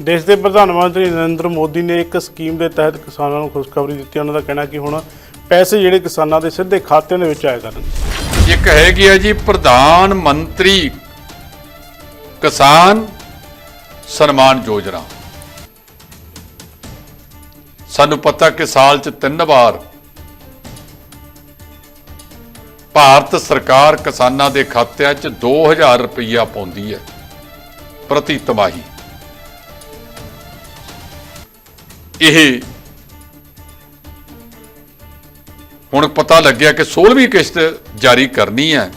ਦੇਸ਼ ਦੇ ਪ੍ਰਧਾਨ ਮੰਤਰੀ ਨਰਿੰਦਰ ਮੋਦੀ ਨੇ ਇੱਕ ਸਕੀਮ ਦੇ ਤਹਿਤ ਕਿਸਾਨਾਂ ਨੂੰ ਖੁਸ਼ਖਬਰੀ ਦਿੱਤੀ। ਉਹਨਾਂ ਦਾ ਕਹਿਣਾ ਕਿ ਹੁਣ ਪੈਸੇ ਜਿਹੜੇ ਕਿਸਾਨਾਂ ਦੇ ਸਿੱਧੇ ਖਾਤਿਆਂ ਦੇ ਵਿੱਚ ਆਇਆ ਕਰਨਗੇ ਇੱਕ ਹੈਗੀ ਹੈ ਜੀ, ਪ੍ਰਧਾਨ ਮੰਤਰੀ ਕਿਸਾਨ ਸਨਮਾਨ ਯੋਜਨਾ। ਸਾਨੂੰ ਪਤਾ ਕਿ ਸਾਲ 'ਚ ਤਿੰਨ ਵਾਰ ਭਾਰਤ ਸਰਕਾਰ ਕਿਸਾਨਾਂ ਦੇ ਖਾਤਿਆਂ 'ਚ 2000 ਰੁਪਈਆ ਪਾਉਂਦੀ ਹੈ ਪ੍ਰਤੀ ਤਿਮਾਹੀ। ਇਹ ਹੁਣ ਪਤਾ ਲੱਗਿਆ ਕਿ 16ਵੀਂ ਕਿਸ਼ਤ ਜਾਰੀ ਕਰਨੀ ਹੈ।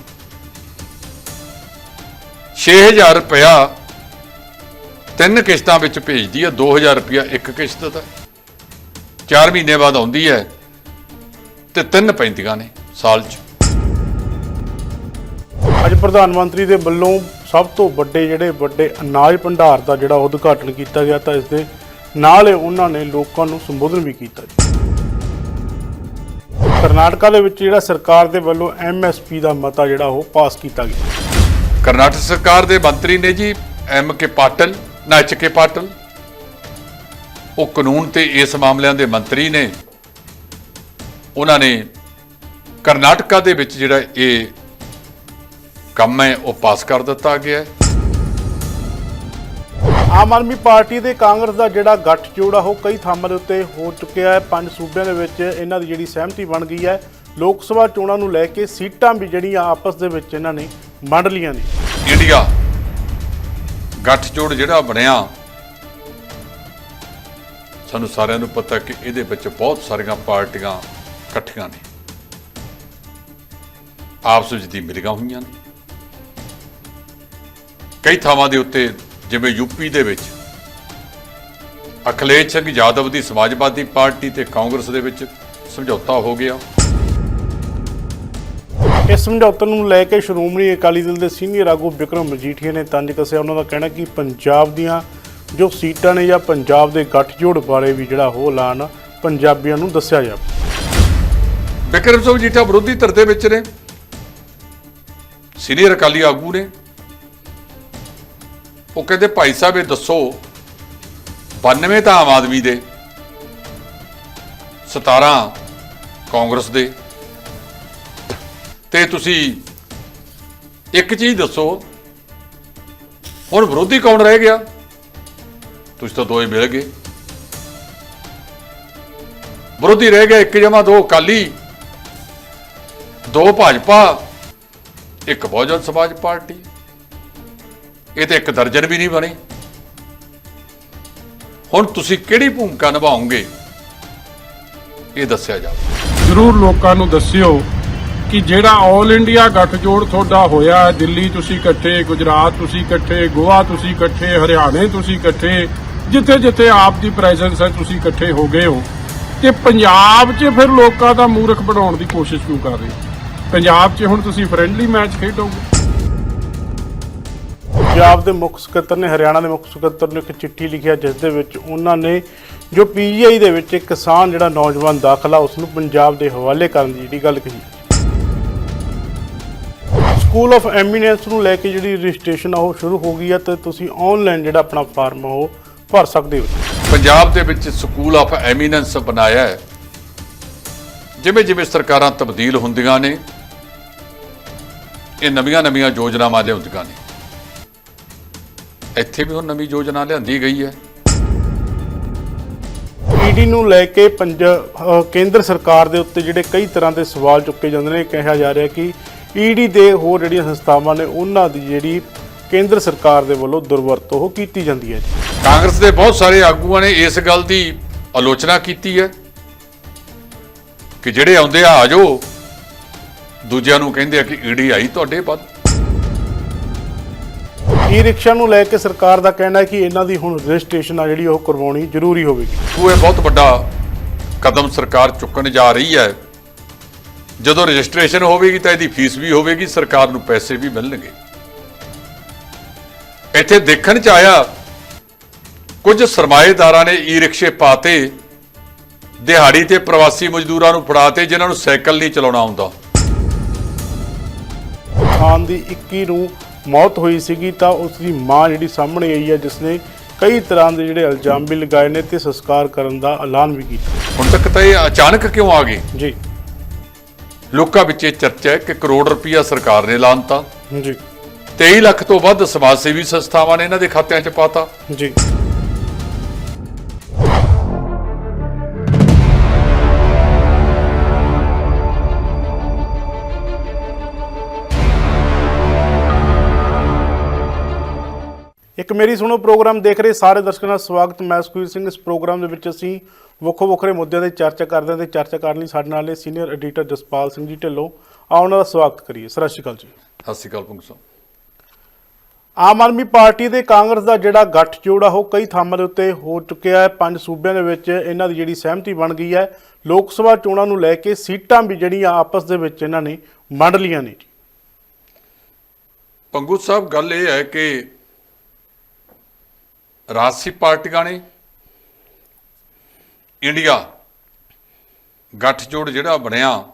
6000 ਰੁਪਇਆ ਤਿੰਨ ਕਿਸ਼ਤਾਂ ਵਿੱਚ ਭੇਜਦੀ ਹੈ 2000 ਰੁਪਇਆ ਇੱਕ ਕਿਸ਼ਤ ਦਾ। 4 ਮਹੀਨੇ ਬਾਅਦ ਆਉਂਦੀ ਹੈ ਤੇ ਤਿੰਨ ਪੈਂਦੀਆਂ ਨੇ ਸਾਲ 'ਚ। ਅੱਜ ਪ੍ਰਧਾਨ ਮੰਤਰੀ ਦੇ ਵੱਲੋਂ ਸਭ ਤੋਂ ਵੱਡੇ ਜਿਹੜੇ ਵੱਡੇ ਅਨਾਜ ਭੰਡਾਰ ਦਾ ਜਿਹੜਾ ਉਦਘਾਟਨ ਕੀਤਾ ਗਿਆ ਤਾਂ ਇਸ ਦੇ ਨਾਲ ਉਹਨਾਂ ਨੇ ਲੋਕਾਂ ਨੂੰ ਸੰਬੋਧਨ ਵੀ ਕੀਤਾ ਕਰਨਾਟਕਾ ਦੇ ਵਿੱਚ ਜਿਹੜਾ ਸਰਕਾਰ ਦੇ ਵੱਲੋਂ ਐਮਐਸਪੀ ਦਾ ਮਤਾ ਜਿਹੜਾ ਉਹ ਪਾਸ ਕੀਤਾ ਗਿਆ। ਕਰਨਾਟਕ ਸਰਕਾਰ ਦੇ ਮੰਤਰੀ ਨੇ ਜੀ ਐਮ ਕੇ ਪਾਟਲ ਨਾ ਨੱਚ ਕੇ ਪਾਟਲ ਉਹ ਕਾਨੂੰਨ ਤੇ ਇਸ ਮਾਮਲਿਆਂ ਦੇ ਮੰਤਰੀ ਨੇ। ਉਹਨਾਂ ਨੇ ਕਰਨਾਟਕਾ ਦੇ ਵਿੱਚ ਜਿਹੜਾ ਇਹ ਕੰਮ ਹੈ, ਉਹ ਪਾਸ ਕਰ ਦਿੱਤਾ ਗਿਆ ਹੈ। ਆਮ ਆਦਮੀ ਪਾਰਟੀ ਤੇ ਕਾਂਗਰਸ ਦਾ ਜਿਹੜਾ ਗੱਠਜੋੜ ਆ, ਉਹ ਕਈ ਥਾਵਾਂ ਦੇ ਉੱਤੇ ਹੋ ਚੁੱਕਿਆ ਹੈ। ਪੰਜ ਸੂਬਿਆਂ ਦੇ ਵਿੱਚ ਇਹਨਾਂ ਦੀ ਜਿਹੜੀ ਸਹਿਮਤੀ ਬਣ ਗਈ ਹੈ। ਲੋਕ ਸਭਾ ਚੋਣਾਂ ਨੂੰ ਲੈ ਕੇ ਸੀਟਾਂ ਵੀ ਜਿਹੜੀਆਂ ਆਪਸ ਦੇ ਵਿੱਚ ਇਹਨਾਂ ਨੇ ਵੰਡ ਲੀਆਂ ਨੇ। ਇੰਡੀਆ ਗੱਠਜੋੜ ਜਿਹੜਾ ਬਣਿਆ, ਸਾਨੂੰ ਸਾਰਿਆਂ ਨੂੰ ਪਤਾ ਕਿ ਇਹਦੇ ਵਿੱਚ ਬਹੁਤ ਸਾਰੀਆਂ ਪਾਰਟੀਆਂ ਇਕੱਠੀਆਂ ਨੇ। ਆਪਸ ਵਿੱਚ ਦੀ ਮਿਲੀਆਂ ਹੋਈਆਂ ਨੇ। ਕਈ ਥਾਵਾਂ ਦੇ ਉੱਤੇ ਜਿਵੇਂ ਯੂਪੀ ਦੇ ਵਿੱਚ। ਅਖਿਲੇਸ਼ ਸਿੰਘ ਯਾਦਵ ਦੀ ਸਮਾਜਵਾਦੀ ਪਾਰਟੀ ਤੇ ਕਾਂਗਰਸ ਦੇ ਵਿੱਚ ਸਮਝੌਤਾ ਹੋ ਗਿਆ। ਇਸ ਸਮਝੌਤੇ ਨੂੰ ਲੈ ਕੇ ਸ਼੍ਰੋਮਣੀ ਅਕਾਲੀ ਦਲ ਦੇ ਸੀਨੀਅਰ ਆਗੂ ਵਿਕਰਮ ਮਜੀਠੀਆ ਨੇ ਤੰਜ ਕੱਸਿਆ। ਉਹਨਾਂ ਦਾ ਕਹਿਣਾ ਕਿ ਪੰਜਾਬ ਦੀਆਂ ਜੋ ਸੀਟਾਂ ਨੇ ਜਾਂ ਪੰਜਾਬ ਦੇ ਗੱਠਜੋੜ ਬਾਰੇ ਵੀ ਜਿਹੜਾ ਉਹ ਐਲਾਨ ਪੰਜਾਬੀਆਂ ਨੂੰ ਦੱਸਿਆ ਜਾਵੇ। ਵਿਕਰਮ ਸਿੰਘ ਜੀਠਾ ਵਿਰੋਧੀ ਧਿਰ ਦੇ ਵਿੱਚ ਨੇ। ਸੀਨੀਅਰ ਅਕਾਲੀ ਆਗੂ ਨੇ। ਉਹ ਕਹਿੰਦੇ, ਭਾਈ ਸਾਹਿਬ, ਇਹ ਦੱਸੋ 92 ਤਾਂ ਆਮ ਆਦਮੀ ਦੇ 17 ਕਾਂਗਰਸ ਦੇ। ਤੇ ਤੁਸੀਂ ਇੱਕ ਚੀਜ਼ ਦੱਸੋ, ਹੁਣ ਵਿਰੋਧੀ ਕੌਣ ਰਹਿ ਗਿਆ? ਤੁਸੀਂ ਤਾਂ ਦੋਏ ਮਿਲ ਗਏ। ਵਿਰੋਧੀ ਰਹਿ ਗਿਆ, ਇੱਕ ਜਮਾ, ਦੋ ਅਕਾਲੀ, ਦੋ ਭਾਜਪਾ, ਇੱਕ ਬਹੁਜਨ ਸਮਾਜ ਪਾਰਟੀ। ਇਹ ਤੇ ਇੱਕ ਦਰਜਨ ਵੀ ਨਹੀਂ ਬਣੇ। ਹੁਣ ਤੁਸੀਂ ਕਿਹੜੀ ਭੂਮਿਕਾ ਨਿਭਾਓਗੇ? ਇਹ ਦੱਸਿਆ ਜਾਵੇ। ਜ਼ਰੂਰ ਲੋਕਾਂ ਨੂੰ ਦੱਸਿਓ ਕਿ ਜਿਹੜਾ 올 ਇੰਡੀਆ ਗੱਠਜੋੜ ਤੁਹਾਡਾ ਹੋਇਆ, ਦਿੱਲੀ ਤੁਸੀਂ ਇਕੱਠੇ, ਗੁਜਰਾਤ ਤੁਸੀਂ ਇਕੱਠੇ, ਗੋਆ ਤੁਸੀਂ ਇਕੱਠੇ, ਹਰਿਆਣੇ ਤੁਸੀਂ ਇਕੱਠੇ ਜਿੱਥੇ ਜਿੱਥੇ ਆਪ ਦੀ ਪ੍ਰੈਜ਼ੈਂਸ ਹੈ ਤੁਸੀਂ ਇਕੱਠੇ ਹੋ ਗਏ ਹੋ, ਤੇ ਪੰਜਾਬ 'ਚ ਫਿਰ ਲੋਕਾਂ ਦਾ ਮੂਰਖ ਬਣਾਉਣ ਦੀ ਕੋਸ਼ਿਸ਼ ਕਿਉਂ ਕਰ ਰਹੇ ਹੋ? ਪੰਜਾਬ 'ਚ ਹੁਣ ਤੁਸੀਂ ਫ੍ਰੈਂਡਲੀ ਮੈਚ ਖੇਡੋਗੇ। ਪੰਜਾਬ ਦੇ ਮੁੱਖ ਸਕੱਤਰ ਨੇ, ਹਰਿਆਣਾ ਦੇ ਮੁੱਖ ਸਕੱਤਰ ਨੂੰ ਇੱਕ ਚਿੱਠੀ ਲਿਖਿਆ ਜਿਸ ਦੇ ਵਿੱਚ ਉਹਨਾਂ ਨੇ, ਜੋ ਪੀਜੀਆਈ ਦੇ ਵਿੱਚ ਇੱਕ ਕਿਸਾਨ ਜਿਹੜਾ ਨੌਜਵਾਨ ਦਾਖਲਾ ਉਸ ਨੂੰ ਪੰਜਾਬ ਦੇ ਹਵਾਲੇ ਕਰਨ ਦੀ ਜਿਹੜੀ ਗੱਲ ਕਹੀ। ਸਕੂਲ ਆਫ ਐਮੀਨੈਂਸ ਨੂੰ ਲੈ ਕੇ ਜਿਹੜੀ ਰਜਿਸਟ੍ਰੇਸ਼ਨ ਆ, ਉਹ ਸ਼ੁਰੂ ਹੋ ਗਈ ਹੈ ਤੇ ਤੁਸੀਂ ਆਨਲਾਈਨ ਜਿਹੜਾ ਆਪਣਾ ਫਾਰਮ ਉਹ ਭਰ ਸਕਦੇ ਹੋ। ਪੰਜਾਬ ਦੇ ਵਿੱਚ ਸਕੂਲ ਆਫ ਐਮੀਨੈਂਸ ਬਣਾਇਆ ਹੈ। ਜਿਵੇਂ ਜਿਵੇਂ ਸਰਕਾਰਾਂ ਤਬਦੀਲ ਹੁੰਦੀਆਂ ਨੇ, ਇਹ ਨਵੀਆਂ ਨਵੀਆਂ ਯੋਜਨਾਵਾਂ ਲਿਆਉਂਦੀਆਂ ਨੇ। ਇੱਥੇ ਵੀ ਹੁਣ ਨਵੀਂ ਯੋਜਨਾ ਲਿਆਂਦੀ ਗਈ ਹੈ। ਈਡੀ ਨੂੰ ਲੈ ਕੇ ਪੰਜ ਅਹ ਕੇਂਦਰ ਸਰਕਾਰ ਦੇ ਉੱਤੇ ਜਿਹੜੇ ਕਈ ਤਰ੍ਹਾਂ ਦੇ ਸਵਾਲ ਚੁੱਕੇ ਜਾਂਦੇ ਨੇ ਕਿਹਾ ਜਾ ਰਿਹਾ ਕਿ ਈਡੀ ਦੇ ਹੋਰ ਜਿਹੜੀਆਂ ਸੰਸਥਾਵਾਂ ਨੇ ਉਹਨਾਂ ਦੀ ਜਿਹੜੀ ਕੇਂਦਰ ਸਰਕਾਰ ਦੇ ਵੱਲੋਂ ਦੁਰਵਰਤੋਂ ਉਹ ਕੀਤੀ ਜਾਂਦੀ ਹੈ ਕਾਂਗਰਸ ਦੇ ਬਹੁਤ ਸਾਰੇ ਆਗੂਆਂ ਨੇ ਇਸ ਗੱਲ ਦੀ ਆਲੋਚਨਾ ਕੀਤੀ ਹੈ ਕਿ ਜਿਹੜੇ ਆਉਂਦੇ ਆ ਆਜੋ ਦੂਜਿਆਂ ਨੂੰ ਕਹਿੰਦੇ ਆ ਕਿ ਈਡੀ ਆਈ ਤੁਹਾਡੇ ਵੱਲ। ਈ ਰਿਕਸ਼ਾ ਨੂੰ ਲੈ ਕੇ ਸਰਕਾਰ ਦਾ ਕਹਿਣਾ ਹੈ ਕਿ ਇਹਨਾਂ ਦੀ ਹੁਣ ਰਜਿਸਟ੍ਰੇਸ਼ਨ ਆ ਜਿਹੜੀ ਉਹ ਕਰਵਾਉਣੀ ਜ਼ਰੂਰੀ ਹੋਵੇਗੀ। ਉਹ ਇਹ ਬਹੁਤ ਵੱਡਾ ਕਦਮ ਸਰਕਾਰ ਚੁੱਕਣ ਜਾ ਰਹੀ ਹੈ। ਜਦੋਂ ਰਜਿਸਟ੍ਰੇਸ਼ਨ ਹੋਵੇਗੀ ਤਾਂ ਇਹਦੀ ਫੀਸ ਵੀ ਹੋਵੇਗੀ ਸਰਕਾਰ ਨੂੰ ਪੈਸੇ ਵੀ ਮਿਲਣਗੇ। ਇੱਥੇ ਦੇਖਣ ਚ ਆਇਆ ਕੁਝ ਸਰਮਾਏਦਾਰਾਂ ਨੇ ਈ ਰਿਕਸ਼ੇ ਪਾਤੇ ਦਿਹਾੜੀ ਤੇ ਪ੍ਰਵਾਸੀ ਮਜ਼ਦੂਰਾਂ ਨੂੰ ਫੜਾਤੇ ਜਿਨ੍ਹਾਂ ਨੂੰ ਸਾਈਕਲ ਨਹੀਂ ਚਲਾਉਣਾ ਆਉਂਦਾ। ਖਾਨ ਦੀ 21 ਨੂੰ ਮੌਤ ਹੋਈ ਸੀਗੀ ਤਾਂ ਉਸ ਦੀ ਮਾਂ ਜਿਹੜੀ ਸਾਹਮਣੇ ਆਈ ਹੈ ਜਿਸ ਨੇ ਕਈ ਤਰ੍ਹਾਂ ਦੇ ਜਿਹੜੇ ਇਲਜ਼ਾਮ ਵੀ ਲਗਾਏ ਨੇ ਤੇ ਸੰਸਕਾਰ ਕਰਨ ਦਾ ਐਲਾਨ ਵੀ ਕੀਤਾ। ਹੁਣ ਤੱਕ ਤਾਂ ਇਹ ਅਚਾਨਕ ਕਿਉਂ ਆ ਗਏ? ਜੀ। ਲੋਕਾਂ ਵਿੱਚ ਇਹ ਚਰਚਾ ਹੈ ਕਿ ਕਰੋੜ ਰੁਪਈਆ ਸਰਕਾਰ ਨੇ ਲਾਂਤਾ। ਜੀ। 23 ਲੱਖ ਤੋਂ ਵੱਧ ਸਮਾਜ ਸੇਵੀ ਸੰਸਥਾਵਾਂ ਨੇ ਇਹਨਾਂ ਦੇ ਖਾਤਿਆਂ 'ਚ ਪਾਤਾ। ਜੀ। ਇੱਕ ਮੇਰੀ ਸੁਣੋ ਪ੍ਰੋਗਰਾਮ ਦੇਖ ਰਹੇ ਸਾਰੇ ਦਰਸ਼ਕਾਂ ਦਾ ਸਵਾਗਤ। ਮੈਂ ਸੁਖਵੀਰ ਸਿੰਘ। ਇਸ ਪ੍ਰੋਗਰਾਮ ਦੇ ਵਿੱਚ ਅਸੀਂ ਵੱਖੋ ਵੱਖਰੇ ਮੁੱਦਿਆਂ ਤੇ ਚਰਚਾ ਕਰਦੇ ਹਾਂ ਤੇ ਚਰਚਾ ਕਰਨ ਲਈ ਸਾਡੇ ਨਾਲ ਨੇ ਸੀਨੀਅਰ ਐਡੀਟਰ ਜਸਪਾਲ ਸਿੰਘ ਜੀ ਢਿੱਲੋਂ। ਉਹਨਾਂ ਦਾ ਸਵਾਗਤ ਕਰੀਏ। ਸਤਿ ਸ਼੍ਰੀ ਅਕਾਲ ਜੀ। ਸਤਿ ਸ਼੍ਰੀ ਅਕਾਲ ਪੁੰਗ ਸਾਹਿਬ। ਆਮ ਆਦਮੀ ਪਾਰਟੀ ਤੇ ਕਾਂਗਰਸ ਦਾ ਜਿਹੜਾ ਗੱਠਜੋੜ ਆ ਉਹ ਕਈ ਥਾਵਾਂ ਦੇ ਉੱਤੇ ਹੋ ਚੁੱਕਿਆ ਹੈ। ਪੰਜ ਸੂਬਿਆਂ ਦੇ ਵਿੱਚ ਇਹਨਾਂ ਦੀ ਜਿਹੜੀ ਸਹਿਮਤੀ ਬਣ ਗਈ ਹੈ। ਲੋਕ ਸਭਾ ਚੋਣਾਂ ਨੂੰ ਲੈ ਕੇ ਸੀਟਾਂ ਵੀ ਜਿਹੜੀਆਂ ਆਪਸ ਦੇ ਵਿੱਚ ਇਹਨਾਂ ਨੇ ਵੰਡ ਲੀਆਂ ਨੇ ਪੰਗੂ ਸਾਹਿਬ ਗੱਲ ਇਹ ਹੈ ਕਿ ਰਾਜਸੀ ਪਾਰਟੀਆਂ ਨੇ ਇੰਡੀਆ, ਗੱਠਜੋੜ ਜਿਹੜਾ ਬਣਿਆ,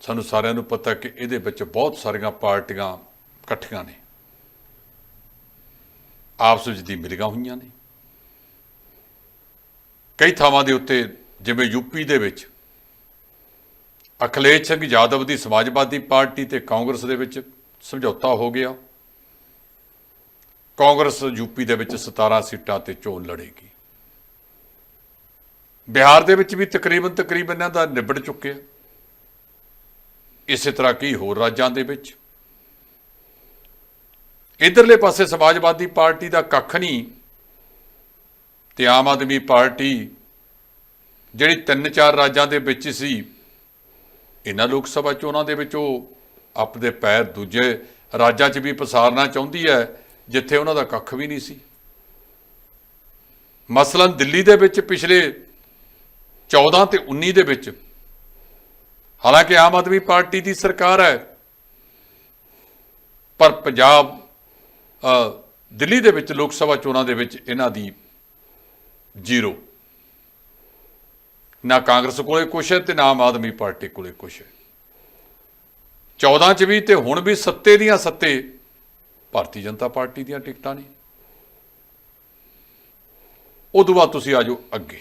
ਸਾਨੂੰ ਸਾਰਿਆਂ ਨੂੰ ਪਤਾ ਕਿ ਇਹਦੇ ਵਿੱਚ ਬਹੁਤ ਸਾਰੀਆਂ ਪਾਰਟੀਆਂ ਇਕੱਠੀਆਂ ਨੇ। ਆਪਸ ਵਿੱਚ ਦੀ ਮਿਲੀਆਂ ਹੋਈਆਂ ਨੇ। ਕਈ ਥਾਵਾਂ ਦੇ ਉੱਤੇ, ਜਿਵੇਂ ਯੂਪੀ ਦੇ ਵਿੱਚ, ਅਖਿਲੇਸ਼ ਸਿੰਘ ਯਾਦਵ ਦੀ ਸਮਾਜਵਾਦੀ ਪਾਰਟੀ ਤੇ ਕਾਂਗਰਸ ਦੇ ਵਿੱਚ ਸਮਝੌਤਾ ਹੋ ਗਿਆ। ਕਾਂਗਰਸ ਯੂਪੀ ਦੇ ਵਿੱਚ 17 ਸੀਟਾਂ ਤੇ ਚੋਣ ਲੜੇਗੀ। ਬਿਹਾਰ ਦੇ ਵਿੱਚ ਵੀ ਤਕਰੀਬਨ ਤਕਰੀਬਨ ਇਹਨਾਂ ਦਾ ਨਿਬੜ ਚੁੱਕਿਆ। ਇਸੇ ਤਰ੍ਹਾਂ ਕੀ ਹੋਰ ਰਾਜਾਂ ਦੇ ਵਿੱਚ। ਇਧਰਲੇ ਪਾਸੇ ਸਮਾਜਵਾਦੀ ਪਾਰਟੀ ਦਾ ਕੱਖ ਨਹੀਂ, ਤੇ ਆਮ ਆਦਮੀ ਪਾਰਟੀ ਜਿਹੜੀ ਤਿੰਨ ਚਾਰ ਰਾਜਾਂ ਦੇ ਵਿੱਚ ਸੀ, ਇਹਨਾਂ ਲੋਕ ਸਭਾ ਚੋਣਾਂ ਦੇ ਵਿੱਚ ਉਹ ਆਪਣੇ ਪੈਰ ਦੂਜੇ ਰਾਜਾਂ 'ਚ ਵੀ ਪਸਾਰਨਾ ਚਾਹੁੰਦੀ ਹੈ। ਜਿੱਥੇ ਉਹਨਾਂ ਦਾ ਕੱਖ ਵੀ ਨਹੀਂ ਸੀ। ਮਸਲਨ ਦਿੱਲੀ ਦੇ ਵਿੱਚ ਪਿਛਲੇ 14 ਤੇ 19 ਦੇ ਵਿੱਚ, ਹਾਲਾਂਕਿ ਆਮ ਆਦਮੀ ਪਾਰਟੀ ਦੀ ਸਰਕਾਰ ਹੈ, ਪਰ ਪੰਜਾਬ ਦਿੱਲੀ ਦੇ ਵਿੱਚ ਲੋਕ ਸਭਾ ਚੋਣਾਂ ਦੇ ਵਿੱਚ ਇਹਨਾਂ ਦੀ ਜ਼ੀਰੋ। ਨਾ ਕਾਂਗਰਸ ਕੋਲੇ ਕੁਛ ਹੈ ਤੇ ਨਾ ਆਮ ਆਦਮੀ ਪਾਰਟੀ ਕੋਲੇ ਕੁਛ ਹੈ। 14 ਚ ਵੀ ਤੇ ਹੁਣ ਵੀ ਸੱਤੇ ਦੀਆਂ ਸੱਤੇ ਭਾਰਤੀ ਜਨਤਾ ਪਾਰਟੀ ਦੀਆਂ ਟਿਕਟਾਂ ਨੇ। ਉਦੋਂ ਬਾਅਦ ਤੁਸੀਂ ਆ ਜਾਓ ਅੱਗੇ।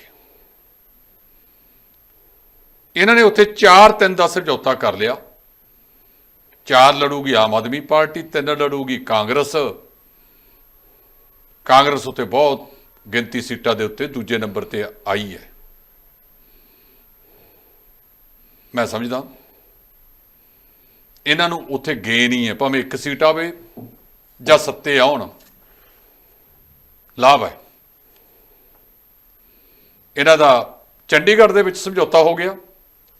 ਇਹਨਾਂ ਨੇ ਉੱਥੇ 4-3 ਦਾ ਸਮਝੌਤਾ ਕਰ ਲਿਆ। ਚਾਰ ਲੜੂਗੀ ਆਮ ਆਦਮੀ ਪਾਰਟੀ, ਤਿੰਨ ਲੜੂਗੀ ਕਾਂਗਰਸ। ਕਾਂਗਰਸ ਉੱਤੇ ਬਹੁਤ ਗਿਣਤੀ ਸੀਟਾਂ ਦੇ ਉੱਤੇ ਦੂਜੇ ਨੰਬਰ ਤੇ ਆਈ ਹੈ। ਮੈਂ ਸਮਝਦਾ। ਇਹਨਾਂ ਨੂੰ ਉੱਥੇ ਗੇਨ ਹੀ ਹੈ। ਭਾਵੇਂ ਇੱਕ ਸੀਟ ਆਵੇ ਜਾਂ ਸੱਤੇ ਆਉਣ, ਲਾਭ ਹੈ। ਇਹਨਾਂ ਦਾ ਚੰਡੀਗੜ੍ਹ ਦੇ ਵਿੱਚ ਸਮਝੌਤਾ ਹੋ ਗਿਆ।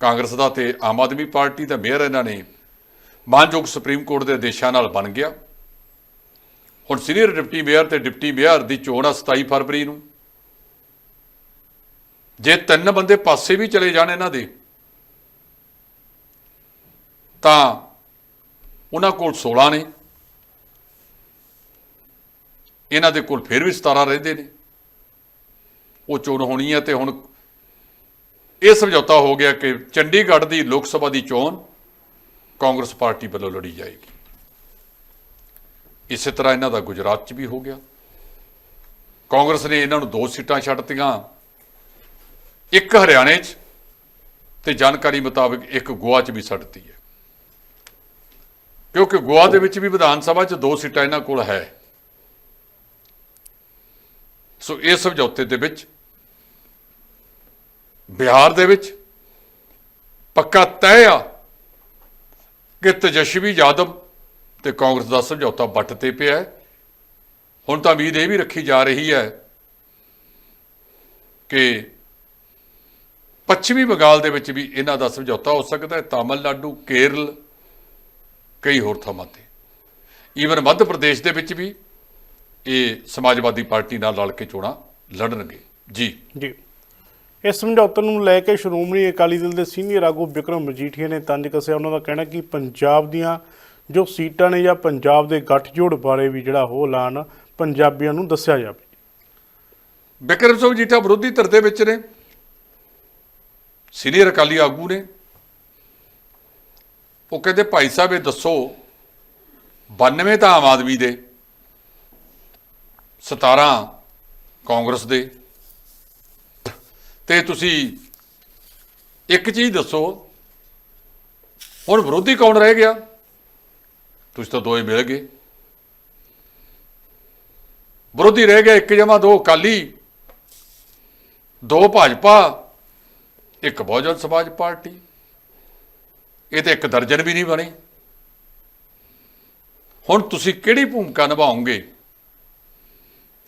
ਕਾਂਗਰਸ ਦਾ ਤੇ ਆਮ ਆਦਮੀ ਪਾਰਟੀ ਦਾ ਮੇਅਰ ਇਹਨਾਂ ਨੇ ਮਾਨਯੋਗ ਸੁਪਰੀਮ ਕੋਰਟ ਦੇ ਆਦੇਸ਼ਾਂ ਨਾਲ ਬਣ ਗਿਆ। ਹੁਣ ਸੀਨੀਅਰ ਡਿਪਟੀ ਮੇਅਰ ਤੇ ਡਿਪਟੀ ਮੇਅਰ ਦੀ ਚੋਣ ਆ 27 ਫਰਵਰੀ ਨੂੰ। ਜੇ ਤਿੰਨ ਬੰਦੇ ਪਾਸੇ ਵੀ ਚਲੇ ਜਾਣ ਇਹਨਾਂ ਦੇ, ਤਾਂ ਉਹਨਾਂ ਕੋਲ 16 ਨੇ। ਇਹਨਾਂ ਦੇ ਕੋਲ ਫਿਰ ਵੀ 17 ਰਹਿੰਦੇ ਨੇ। ਉਹ ਚੋਣ ਹੋਣੀ ਹੈ ਤੇ ਹੁਣ ਇਹ ਸਮਝੌਤਾ ਹੋ ਗਿਆ ਕਿ ਚੰਡੀਗੜ੍ਹ ਦੀ ਲੋਕ ਸਭਾ ਦੀ ਚੋਣ ਕਾਂਗਰਸ ਪਾਰਟੀ ਵੱਲੋਂ ਲੜੀ ਜਾਏਗੀ। ਇਸੇ ਤਰ੍ਹਾਂ ਇਹਨਾਂ ਦਾ ਗੁਜਰਾਤ 'ਚ ਵੀ ਹੋ ਗਿਆ। ਕਾਂਗਰਸ ਨੇ ਇਹਨਾਂ ਨੂੰ ਦੋ ਸੀਟਾਂ ਛੱਡਤੀਆਂ ਇੱਕ ਹਰਿਆਣੇ 'ਚ ਤੇ ਜਾਣਕਾਰੀ ਮੁਤਾਬਕ ਇੱਕ ਗੋਆ 'ਚ ਵੀ ਛੱਡਤੀ ਹੈ। ਕਿਉਂਕਿ ਗੋਆ ਦੇ ਵਿੱਚ ਵੀ ਵਿਧਾਨ ਸਭਾ 'ਚ ਦੋ ਸੀਟਾਂ ਇਹਨਾਂ ਕੋਲ ਹੈ। ਸੋ ਇਹ ਸਮਝੌਤੇ ਦੇ ਵਿੱਚ, ਬਿਹਾਰ ਦੇ ਵਿੱਚ ਪੱਕਾ ਤੈਅ ਆ ਕਿ ਤੇਜਸਵੀ ਯਾਦਵ ਤੇ ਕਾਂਗਰਸ ਦਾ ਸਮਝੌਤਾ ਵੱਟ ਤੇ ਪਿਆ ਹੁਣ ਤਾਂ ਉਮੀਦ ਇਹ ਵੀ ਰੱਖੀ ਜਾ ਰਹੀ ਹੈ ਕਿ ਪੱਛਮੀ ਬੰਗਾਲ ਦੇ ਵਿੱਚ ਵੀ ਇਹਨਾਂ ਦਾ ਸਮਝੌਤਾ ਹੋ ਸਕਦਾ ਹੈ। ਤਾਮਿਲਨਾਡੂ, ਕੇਰਲ, ਕਈ ਹੋਰ ਥਾਵਾਂ ਤੇ। ਈਵਨ ਮੱਧ ਪ੍ਰਦੇਸ਼ ਦੇ ਵਿੱਚ ਵੀ ਇਹ ਸਮਾਜਵਾਦੀ ਪਾਰਟੀ ਨਾਲ ਰਲ ਕੇ ਚੋਣਾਂ ਲੜਨਗੇ। ਜੀ। ਜੀ। ਇਸ ਸਮਝੌਤੇ ਨੂੰ ਲੈ ਕੇ ਸ਼੍ਰੋਮਣੀ ਅਕਾਲੀ ਦਲ ਦੇ ਸੀਨੀਅਰ ਆਗੂ ਵਿਕਰਮ ਮਜੀਠੀਆ ਨੇ ਤੰਜ ਕੱਸਿਆ। ਉਹਨਾਂ ਦਾ ਕਹਿਣਾ ਕਿ ਪੰਜਾਬ ਦੀਆਂ ਜੋ ਸੀਟਾਂ ਨੇ ਜਾਂ ਪੰਜਾਬ ਦੇ ਗੱਠਜੋੜ ਬਾਰੇ ਵੀ ਜਿਹੜਾ ਉਹ ਐਲਾਨ ਪੰਜਾਬੀਆਂ ਨੂੰ ਦੱਸਿਆ ਜਾਵੇ। ਬਿਕਰਮ ਸਿੰਘ ਜੀਠਾ ਵਿਰੋਧੀ ਧਿਰ ਦੇ ਵਿੱਚ ਨੇ। ਸੀਨੀਅਰ ਅਕਾਲੀ ਆਗੂ ਨੇ। ਉਹ ਕਹਿੰਦੇ ਭਾਈ ਸਾਹਿਬ ਇਹ ਦੱਸੋ 92 ਤਾਂ ਆਮ ਆਦਮੀ ਦੇ 17 ਕਾਂਗਰਸ ਦੇ। ਤੇ ਤੁਸੀਂ ਇੱਕ ਚੀਜ਼ ਦੱਸੋ, ਹੁਣ ਵਿਰੋਧੀ ਕੌਣ ਰਹਿ ਗਿਆ? ਤੁਸੀਂ ਤਾਂ ਦੋਏ ਮਿਲ ਗਏ। ਵਿਰੋਧੀ ਰਹਿ ਗਿਆ ਇੱਕ ਜਮਾ, ਦੋ ਅਕਾਲੀ, ਦੋ ਭਾਜਪਾ, ਇੱਕ ਬਹੁਜਨ ਸਮਾਜ ਪਾਰਟੀ। ਇਹ ਤੇ ਇੱਕ ਦਰਜਨ ਵੀ ਨਹੀਂ ਬਣੇ। ਹੁਣ ਤੁਸੀਂ ਕਿਹੜੀ ਭੂਮਿਕਾ ਨਿਭਾਓਗੇ?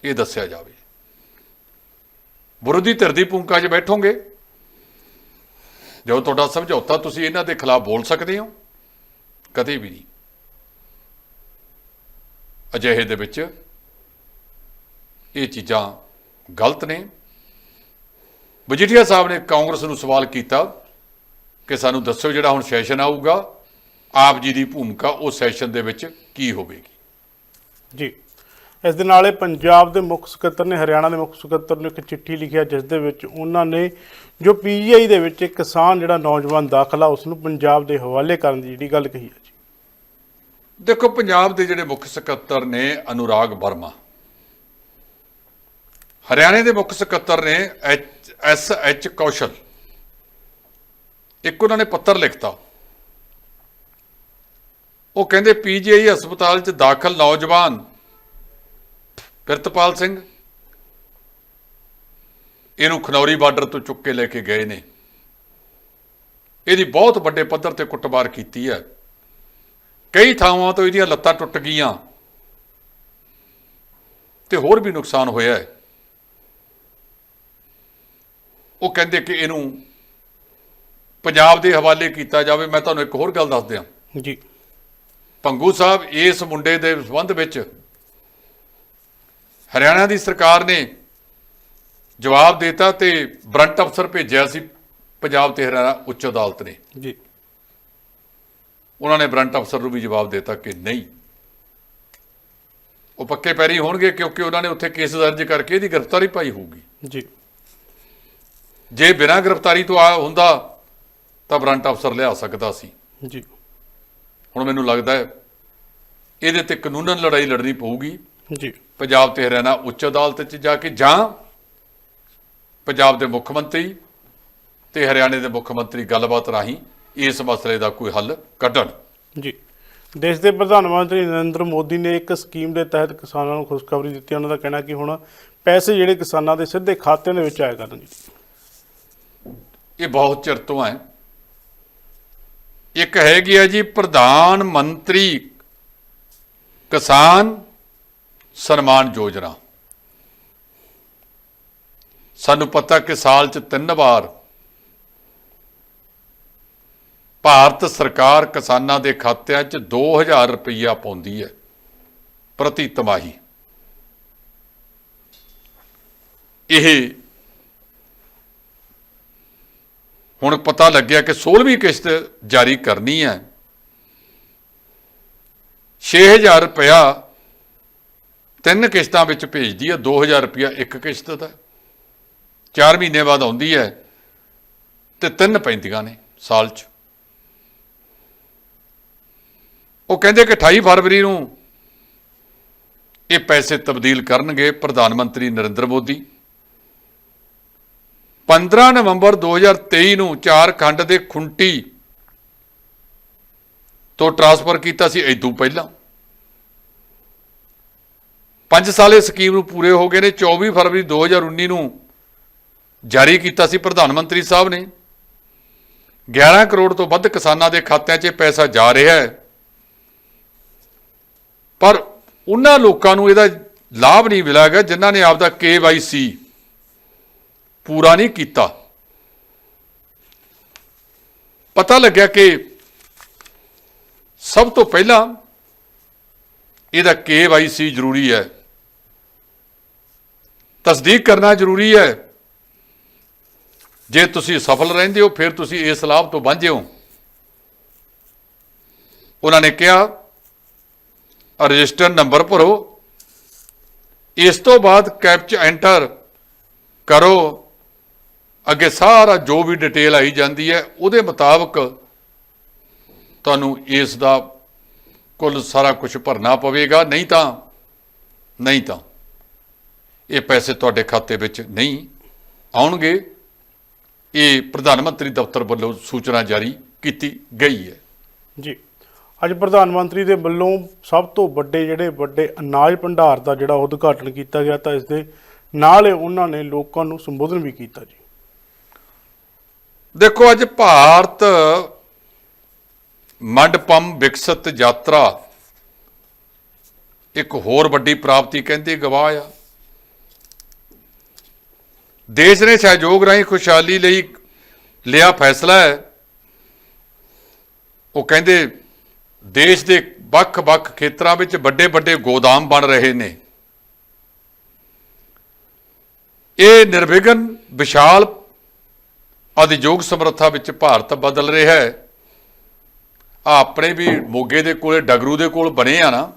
ਇਹ ਦੱਸਿਆ ਜਾਵੇ। ਵਿਰੋਧੀ ਧਿਰ ਦੀ ਭੂਮਿਕਾ 'ਚ ਬੈਠੋਗੇ? ਜੋ ਤੁਹਾਡਾ ਸਮਝੌਤਾ ਤੁਸੀਂ ਇਹਨਾਂ ਦੇ ਖਿਲਾਫ ਬੋਲ ਸਕਦੇ ਹੋ? ਕਦੇ ਵੀ ਨਹੀਂ। ਅਜਿਹੇ ਦੇ ਵਿੱਚ ਇਹ ਚੀਜ਼ਾਂ ਗਲਤ ਨੇ। ਮਜੀਠੀਆ ਸਾਹਿਬ ਨੇ ਕਾਂਗਰਸ ਨੂੰ ਸਵਾਲ ਕੀਤਾ ਕਿ ਸਾਨੂੰ ਦੱਸੋ ਜਿਹੜਾ ਹੁਣ ਸੈਸ਼ਨ ਆਊਗਾ, ਆਪ ਜੀ ਦੀ ਭੂਮਿਕਾ ਉਹ ਸੈਸ਼ਨ ਦੇ ਵਿੱਚ ਕੀ ਹੋਵੇਗੀ। ਜੀ। ਇਸ ਦੇ ਨਾਲ ਇਹ ਪੰਜਾਬ ਦੇ ਮੁੱਖ ਸਕੱਤਰ ਨੇ, ਹਰਿਆਣਾ ਦੇ ਮੁੱਖ ਸਕੱਤਰ ਨੂੰ ਇੱਕ ਚਿੱਠੀ ਲਿਖਿਆ, ਜਿਸ ਦੇ ਵਿੱਚ ਉਹਨਾਂ ਨੇ ਜੋ ਪੀਜੀਆਈ ਦੇ ਵਿੱਚ ਇੱਕ ਕਿਸਾਨ ਜਿਹੜਾ ਨੌਜਵਾਨ ਦਾਖਲਾ, ਉਸ ਨੂੰ ਪੰਜਾਬ ਦੇ ਹਵਾਲੇ ਕਰਨ ਦੀ ਜਿਹੜੀ ਗੱਲ ਕਹੀ ਹੈ ਜੀ। ਦੇਖੋ, ਪੰਜਾਬ ਦੇ ਜਿਹੜੇ ਮੁੱਖ ਸਕੱਤਰ ਨੇ ਅਨੁਰਾਗ ਵਰਮਾ, ਹਰਿਆਣੇ ਦੇ ਮੁੱਖ ਸਕੱਤਰ ਨੇ ਐਸ ਐਚ ਕੌਸ਼ਲ, ਇੱਕ ਉਹਨਾਂ ਨੇ ਪੱਤਰ ਲਿਖਤਾ। ਉਹ ਕਹਿੰਦੇ ਪੀਜੀਆਈ ਹਸਪਤਾਲ 'ਚ ਦਾਖਲ ਨੌਜਵਾਨ ਪ੍ਰਿਤਪਾਲ ਸਿੰਘ ਇਹਨੂੰ ਖਨੌਰੀ ਬਾਰਡਰ ਤੋਂ ਚੁੱਕ ਕੇ ਲੈ ਕੇ ਗਏ ਨੇ। ਇਹਦੀ ਬਹੁਤ ਵੱਡੇ ਪੱਧਰ ਤੇ ਕੁੱਟਮਾਰ ਕੀਤੀ ਹੈ। ਕਈ ਥਾਵਾਂ ਤੋਂ ਇਹਦੀਆਂ ਲੱਤਾਂ ਟੁੱਟ ਗਈਆਂ ਤੇ ਹੋਰ ਵੀ ਨੁਕਸਾਨ ਹੋਇਆ ਹੈ। ਉਹ ਕਹਿੰਦੇ ਕਿ ਇਹਨੂੰ ਪੰਜਾਬ ਦੇ ਹਵਾਲੇ ਕੀਤਾ ਜਾਵੇ। ਮੈਂ ਤੁਹਾਨੂੰ ਇੱਕ ਹੋਰ ਗੱਲ ਦੱਸ ਦਿਆਂ। ਜੀ। ਪੰਗੂ ਸਾਹਿਬ ਇਸ ਮੁੰਡੇ ਦੇ ਸੰਬੰਧ ਵਿੱਚ ਹਰਿਆਣਾ ਦੀ ਸਰਕਾਰ ਨੇ ਜਵਾਬ ਦਿੱਤਾ ਤੇ ਬਰੰਟ ਅਫਸਰ ਭੇਜਿਆ ਸੀ ਪੰਜਾਬ ਤੇ ਹਰਿਆਣਾ ਉੱਚ ਅਦਾਲਤ ਨੇ। ਜੀ। ਉਹਨਾਂ ਨੇ ਬਰੰਟ ਅਫਸਰ ਨੂੰ ਵੀ ਜਵਾਬ ਦਿੱਤਾ ਕਿ ਨਹੀਂ। ਉਹ ਪੱਕੇ ਪੈਰੀ ਹੋਣਗੇ ਕਿਉਂਕਿ ਉਹਨਾਂ ਨੇ ਉੱਥੇ ਕੇਸ ਦਰਜ ਕਰਕੇ ਇਹਦੀ ਗ੍ਰਿਫਤਾਰੀ ਪਾਈ ਹੋਊਗੀ। ਜੀ। ਜੇ ਬਿਨਾਂ ਗ੍ਰਿਫਤਾਰੀ ਤੋਂ ਆ ਹੁੰਦਾ ਤਾਂ ਬਰੰਟ ਅਫਸਰ ਲਿਆ ਸਕਦਾ ਸੀ। ਜੀ। ਹੁਣ ਮੈਨੂੰ ਲੱਗਦਾ ਹੈ ਇਹਦੇ ਤੇ ਕਾਨੂੰਨਨ ਲੜਾਈ ਲੜਨੀ ਪਊਗੀ। ਜੀ। ਪੰਜਾਬ ਤੇ ਹਰਿਆਣਾ ਉੱਚ ਅਦਾਲਤ 'ਚ ਜਾ ਕੇ ਜਾਂ ਪੰਜਾਬ ਦੇ ਮੁੱਖ ਮੰਤਰੀ ਤੇ ਹਰਿਆਣੇ ਦੇ ਮੁੱਖ ਮੰਤਰੀ ਗੱਲਬਾਤ ਰਾਹੀਂ ਇਸ ਮਸਲੇ ਦਾ ਕੋਈ ਹੱਲ ਕੱਢਣ। ਜੀ। ਦੇਸ਼ ਦੇ ਪ੍ਰਧਾਨ ਮੰਤਰੀ ਨਰਿੰਦਰ ਮੋਦੀ ਨੇ ਇੱਕ ਸਕੀਮ ਦੇ ਤਹਿਤ ਕਿਸਾਨਾਂ ਨੂੰ ਖੁਸ਼ਖਬਰੀ ਦਿੱਤੀ। ਉਹਨਾਂ ਦਾ ਕਹਿਣਾ ਕਿ ਹੁਣ ਪੈਸੇ ਜਿਹੜੇ ਕਿਸਾਨਾਂ ਦੇ ਸਿੱਧੇ ਖਾਤਿਆਂ ਦੇ ਵਿੱਚ ਆਇਆ ਕਰਨਗੇ। ਇਹ ਬਹੁਤ ਚਿਰ ਤੋਂ ਹੈ। ਇੱਕ ਹੈਗੀ ਹੈ ਜੀ ਪ੍ਰਧਾਨ ਮੰਤਰੀ ਕਿਸਾਨ ਸਨਮਾਨ ਯੋਜਨਾ। ਸਾਨੂੰ ਪਤਾ ਕਿ ਸਾਲ 'ਚ ਤਿੰਨ ਵਾਰ ਭਾਰਤ ਸਰਕਾਰ ਕਿਸਾਨਾਂ ਦੇ ਖਾਤਿਆਂ 'ਚ 2000 ਰੁਪਈਆ ਪਾਉਂਦੀ ਹੈ ਪ੍ਰਤੀ ਤਿਮਾਹੀ। ਇਹ ਹੁਣ ਪਤਾ ਲੱਗਿਆ ਕਿ 16ਵੀਂ ਕਿਸ਼ਤ ਜਾਰੀ ਕਰਨੀ ਹੈ। 6000 ਰੁਪਇਆ ਤਿੰਨ ਕਿਸ਼ਤਾਂ ਵਿੱਚ ਭੇਜਦੀ ਹੈ 2000 ਰੁਪਇਆ ਇੱਕ ਕਿਸ਼ਤ ਦਾ। 4 ਮਹੀਨੇ ਬਾਅਦ ਆਉਂਦੀ ਹੈ ਤੇ ਤਿੰਨ ਪੈਂਦੀਆਂ ਨੇ ਸਾਲ 'ਚ। ਉਹ ਕਹਿੰਦੇ ਕਿ 28 ਫਰਵਰੀ ਨੂੰ ਇਹ ਪੈਸੇ ਤਬਦੀਲ ਕਰਨਗੇ ਪ੍ਰਧਾਨ ਮੰਤਰੀ ਨਰਿੰਦਰ ਮੋਦੀ। 15 ਨਵੰਬਰ 2023 ਨੂੰ ਝਾਰਖੰਡ ਦੇ ਖੁੰਟੀ ਤੋਂ ਟਰਾਂਸਫਰ ਕੀਤਾ ਸੀ ਇਦੋਂ ਪਹਿਲਾਂ। 5 ਇਹ ਸਕੀਮ ਨੂੰ ਪੂਰੇ ਹੋ ਗਏ ਨੇ। 24 ਫਰਵਰੀ 2019 ਨੂੰ ਜਾਰੀ ਕੀਤਾ ਸੀ ਪ੍ਰਧਾਨ ਮੰਤਰੀ ਸਾਹਿਬ ਨੇ। 11 ਕਰੋੜ ਤੋਂ ਵੱਧ ਕਿਸਾਨਾਂ ਦੇ ਖਾਤਿਆਂ 'ਚ ਪੈਸਾ ਜਾ ਰਿਹਾ ਹੈ। ਪਰ ਉਹਨਾਂ ਲੋਕਾਂ ਨੂੰ ਇਹਦਾ ਲਾਭ ਨਹੀਂ ਮਿਲਾਗਾ ਜਿਨ੍ਹਾਂ ਨੇ ਆਪਦਾ KYC ਪੂਰਾ ਨਹੀਂ ਕੀਤਾ। ਪਤਾ ਲੱਗਿਆ ਕਿ ਸਭ ਤੋਂ ਪਹਿਲਾਂ ਇਹਦਾ KYC ਜ਼ਰੂਰੀ ਹੈ। ਤਸਦੀਕ ਕਰਨਾ ਜ਼ਰੂਰੀ ਹੈ। ਜੇ ਤੁਸੀਂ ਸਫਲ ਰਹਿੰਦੇ ਹੋ, ਫਿਰ ਤੁਸੀਂ ਇਸ ਲਾਭ ਤੋਂ ਵਾਂਝੇ ਹੋ। ਉਹਨਾਂ ਨੇ ਕਿਹਾ, ਰਜਿਸਟਰ ਨੰਬਰ ਭਰੋ। ਇਸ ਤੋਂ ਬਾਅਦ ਕੈਪਚ ਐਂਟਰ ਕਰੋ। ਅੱਗੇ ਸਾਰਾ ਜੋ ਵੀ ਡਿਟੇਲ ਆਈ ਜਾਂਦੀ ਹੈ, ਉਹਦੇ ਮੁਤਾਬਕ ਤੁਹਾਨੂੰ ਇਸ ਦਾ ਕੁੱਲ ਸਾਰਾ ਕੁਝ ਭਰਨਾ ਪਵੇਗਾ। ਨਹੀਂ ਤਾਂ ਨਹੀਂ ਤਾਂ। ਇਹ ਪੈਸੇ ਤੁਹਾਡੇ ਖਾਤੇ ਵਿੱਚ ਨਹੀਂ ਆਉਣਗੇ। ਇਹ ਪ੍ਰਧਾਨ ਮੰਤਰੀ ਦਫ਼ਤਰ ਵੱਲੋਂ ਸੂਚਨਾ ਜਾਰੀ ਕੀਤੀ ਗਈ ਹੈ। ਜੀ। ਅੱਜ ਪ੍ਰਧਾਨ ਮੰਤਰੀ ਦੇ ਵੱਲੋਂ ਸਭ ਤੋਂ ਵੱਡੇ ਜਿਹੜੇ ਵੱਡੇ ਅਨਾਜ ਭੰਡਾਰ ਦਾ ਜਿਹੜਾ ਉਦਘਾਟਨ ਕੀਤਾ ਗਿਆ ਤਾਂ ਇਸ ਦੇ ਨਾਲ ਹੀ ਉਹਨਾਂ ਨੇ ਲੋਕਾਂ ਨੂੰ ਸੰਬੋਧਨ ਵੀ ਕੀਤਾ ਜੀ। ਦੇਖੋ ਅੱਜ ਭਾਰਤ ਮੰਡਪਮ ਵਿਕਸਿਤ ਯਾਤਰਾ ਇੱਕ ਹੋਰ ਵੱਡੀ ਪ੍ਰਾਪਤੀ ਕਹਿੰਦੇ ਗਵਾਹ ਆ। ਦੇਸ਼ ਨੇ ਸਹਿਯੋਗ ਰਾਹੀਂ ਖੁਸ਼ਹਾਲੀ ਲਈ ਲਿਆ ਫੈਸਲਾ ਹੈ। ਉਹ ਕਹਿੰਦੇ, ਦੇਸ਼ ਦੇ ਵੱਖ-ਵੱਖ ਖੇਤਰਾਂ ਵਿੱਚ ਵੱਡੇ-ਵੱਡੇ ਗੋਦਾਮ ਬਣ ਰਹੇ ਨੇ। ਇਹ ਨਿਰਵਿਘਨ, ਵਿਸ਼ਾਲ ਉਦਯੋਗ ਸਮਰੱਥਾ ਵਿੱਚ ਭਾਰਤ ਬਦਲ ਰਿਹਾ ਹੈ। ਆਪਣੇ ਵੀ ਮੋਗੇ ਦੇ ਕੋਲੇ, ਡਗਰੂ ਦੇ ਕੋਲ ਬਣੇ ਆ ਨਾ।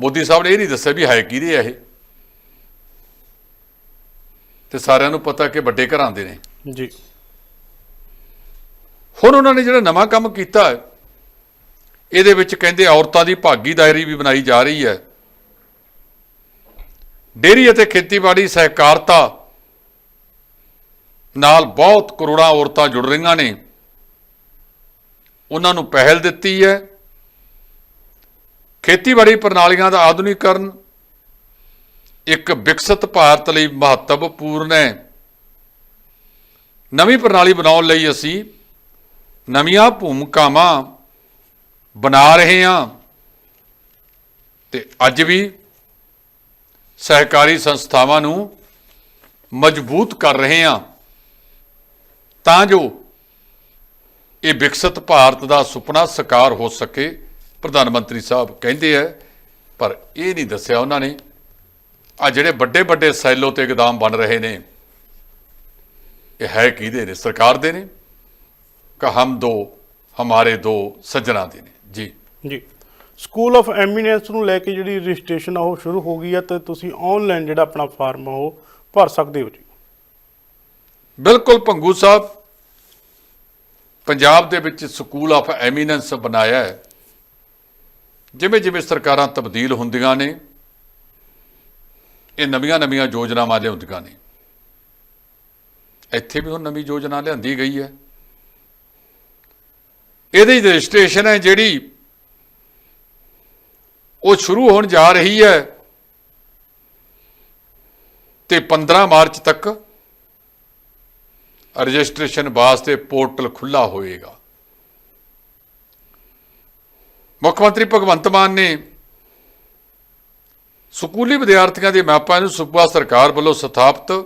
ਮੋਦੀ ਸਾਹਿਬ ਨੇ ਇਹ ਨਹੀਂ ਦੱਸਿਆ ਵੀ ਹੈ ਕਿਹਦੇ ਆ ਇਹ। ਤੇ ਸਾਰਿਆਂ ਨੂੰ ਪਤਾ ਕਿ ਵੱਡੇ ਘਰਾਂ ਦੇ ਨੇ। ਜੀ। ਹੁਣ ਉਹਨਾਂ ਨੇ ਜਿਹੜਾ ਨਵਾਂ ਕੰਮ ਕੀਤਾ ਇਹਦੇ ਵਿੱਚ ਕਹਿੰਦੇ ਔਰਤਾਂ ਦੀ ਭਾਗੀਦਾਰੀ ਵੀ ਬਣਾਈ ਜਾ ਰਹੀ ਹੈ। ਡੇਰੀ ਅਤੇ ਖੇਤੀਬਾੜੀ ਸਹਿਕਾਰਤਾ ਨਾਲ ਬਹੁਤ ਕਰੋੜਾਂ ਔਰਤਾਂ ਜੁੜ ਰਹੀਆਂ ਨੇ। ਉਹਨਾਂ ਨੂੰ ਪਹਿਲ ਦਿੱਤੀ ਹੈ। ਖੇਤੀਬਾੜੀ ਪ੍ਰਣਾਲੀਆਂ ਦਾ ਆਧੁਨਿਕਰਨ ਇੱਕ ਵਿਕਸਿਤ ਭਾਰਤ ਲਈ ਮਹੱਤਵਪੂਰਨ ਹੈ। ਨਵੀਂ ਪ੍ਰਣਾਲੀ ਬਣਾਉਣ ਲਈ ਅਸੀਂ ਨਵੀਆਂ ਭੂਮਿਕਾਵਾਂ ਬਣਾ ਰਹੇ ਹਾਂ। ਤੇ ਅੱਜ ਵੀ ਸਹਿਕਾਰੀ ਸੰਸਥਾਵਾਂ ਨੂੰ ਮਜ਼ਬੂਤ ਕਰ ਰਹੇ ਹਾਂ। ਤਾਂ ਜੋ ਇਹ ਵਿਕਸਿਤ ਭਾਰਤ ਦਾ ਸੁਪਨਾ ਸਾਕਾਰ ਹੋ ਸਕੇ, ਪ੍ਰਧਾਨ ਮੰਤਰੀ ਸਾਹਿਬ ਕਹਿੰਦੇ ਆ, ਪਰ ਇਹ ਨਹੀਂ ਦੱਸਿਆ ਉਹਨਾਂ ਨੇ। ਆ ਜਿਹੜੇ ਵੱਡੇ ਵੱਡੇ ਸੈਲੋ ਤੇ ਗਦਾਮ ਬਣ ਰਹੇ ਨੇ ਇਹ ਹੈ ਕਿਹਦੇ ਨੇ? ਸਰਕਾਰ ਦੇ ਨੇ? ਕਿ ਹਮ ਦੋ ਹਮਾਰੇ ਦੋ ਸੱਜਣਾ ਦੇ ਨੇ? ਜੀ। ਜੀ। ਸਕੂਲ ਆਫ ਐਮੀਨੈਂਸ ਨੂੰ ਲੈ ਕੇ ਜਿਹੜੀ ਰਜਿਸਟ੍ਰੇਸ਼ਨ ਆ ਉਹ ਸ਼ੁਰੂ ਹੋ ਗਈ ਹੈ ਤੇ ਤੁਸੀਂ ਆਨਲਾਈਨ ਜਿਹੜਾ ਆਪਣਾ ਫਾਰਮ ਆ ਉਹ ਭਰ ਸਕਦੇ ਹੋ ਜੀ। ਬਿਲਕੁਲ ਭੰਗੂ ਸਾਹਿਬ ਪੰਜਾਬ ਦੇ ਵਿੱਚ ਸਕੂਲ ਆਫ ਐਮੀਨੈਂਸ ਬਣਾਇਆ ਹੈ। ਜਿਵੇਂ ਜਿਵੇਂ ਸਰਕਾਰਾਂ ਤਬਦੀਲ ਹੁੰਦੀਆਂ ਨੇ ਇਹ ਨਵੀਆਂ ਨਵੀਆਂ ਯੋਜਨਾਵਾਂ ਲਿਆਉਂਦੀਆਂ ਨੇ। ਇੱਥੇ ਵੀ ਹੁਣ ਨਵੀਂ ਯੋਜਨਾ ਲਿਆਂਦੀ ਗਈ ਹੈ। ਇਹਦੀ ਰਜਿਸਟ੍ਰੇਸ਼ਨ ਹੈ ਜਿਹੜੀ ਉਹ ਸ਼ੁਰੂ ਹੋਣ ਜਾ ਰਹੀ ਹੈ ਤੇ 15 ਮਾਰਚ ਤੱਕ ਰਜਿਸਟ੍ਰੇਸ਼ਨ ਵਾਸਤੇ ਪੋਰਟਲ ਖੁੱਲਾ ਹੋਏਗਾ। ਮੁੱਖ ਮੰਤਰੀ ਭਗਵੰਤ ਮਾਨ ਨੇ ਸਕੂਲੀ ਵਿਦਿਆਰਥੀਆਂ ਦੇ ਮਾਪਿਆਂ ਨੂੰ ਸੂਬਾ ਸਰਕਾਰ ਵੱਲੋਂ ਸਥਾਪਿਤ।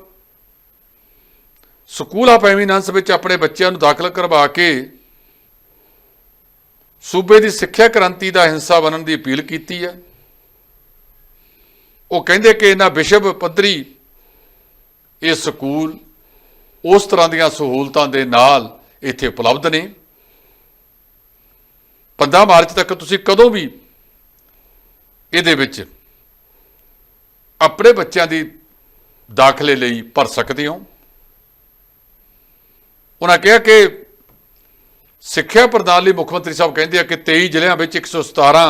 ਸਕੂਲ ਆਫ ਐਮੀਨੈਂਸ ਵਿੱਚ ਆਪਣੇ ਬੱਚਿਆਂ ਨੂੰ ਦਾਖਲ ਕਰਵਾ ਕੇ ਸੂਬੇ ਦੀ ਸਿੱਖਿਆ ਕ੍ਰਾਂਤੀ ਦਾ ਹਿੱਸਾ ਬਣਨ ਦੀ ਅਪੀਲ ਕੀਤੀ ਹੈ। ਉਹ ਕਹਿੰਦੇ ਕਿ ਇਹਨਾਂ ਵਿਸ਼ਵ ਪੱਧਰੀ ਇਹ ਸਕੂਲ ਉਸ ਤਰ੍ਹਾਂ ਦੀਆਂ ਸਹੂਲਤਾਂ ਦੇ ਨਾਲ ਇੱਥੇ ਉਪਲਬਧ ਨੇ। 15 ਮਾਰਚ ਤੱਕ ਤੁਸੀਂ ਕਦੋਂ ਵੀ ਇਹਦੇ ਵਿੱਚ ਆਪਣੇ ਬੱਚਿਆਂ ਦੀ ਦਾਖਲੇ ਲਈ ਭਰ ਸਕਦੇ ਹੋ। ਉਹਨਾਂ ਕਿਹਾ ਕਿ ਸਿੱਖਿਆ ਪ੍ਰਦਾਨ ਲਈ ਮੁੱਖ ਮੰਤਰੀ ਸਾਹਿਬ ਕਹਿੰਦੇ ਆ ਕਿ 23 ਜ਼ਿਲ੍ਹਿਆਂ ਵਿੱਚ 117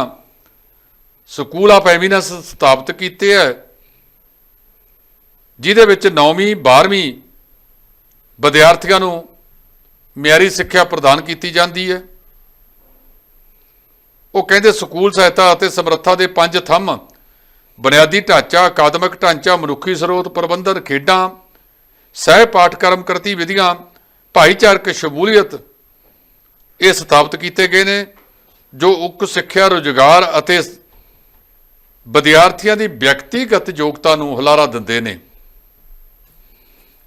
ਸਕੂਲ ਆਫ ਐਮੀਨੈਂਸ ਸਥਾਪਿਤ ਕੀਤੇ ਆ, ਜਿਹਦੇ ਵਿੱਚ 9ਵੀਂ 12ਵੀਂ ਵਿਦਿਆਰਥੀਆਂ ਨੂੰ ਮਿਆਰੀ ਸਿੱਖਿਆ ਪ੍ਰਦਾਨ ਕੀਤੀ ਜਾਂਦੀ ਹੈ। ਉਹ ਕਹਿੰਦੇ ਸਕੂਲ ਸਹਾਇਤਾ ਅਤੇ ਸਮਰੱਥਾ ਦੇ ਪੰਜ ਥੰਮ ਬੁਨਿਆਦੀ ਢਾਂਚਾ, ਅਕਾਦਮਿਕ ਢਾਂਚਾ, ਮਨੁੱਖੀ ਸਰੋਤ ਪ੍ਰਬੰਧਨ, ਖੇਡਾਂ, ਸਹਿ ਪਾਠਕ੍ਰਮ ਗਤੀਵਿਧੀਆਂ ਭਾਈਚਾਰਕ ਸ਼ਮੂਲੀਅਤ ਇਹ ਸਥਾਪਿਤ ਕੀਤੇ ਗਏ ਨੇ, ਜੋ ਉੱਚ ਸਿੱਖਿਆ, ਰੁਜ਼ਗਾਰ ਅਤੇ ਵਿਦਿਆਰਥੀਆਂ ਦੀ ਵਿਅਕਤੀਗਤ ਯੋਗਤਾ ਨੂੰ ਹੁਲਾਰਾ ਦਿੰਦੇ ਨੇ।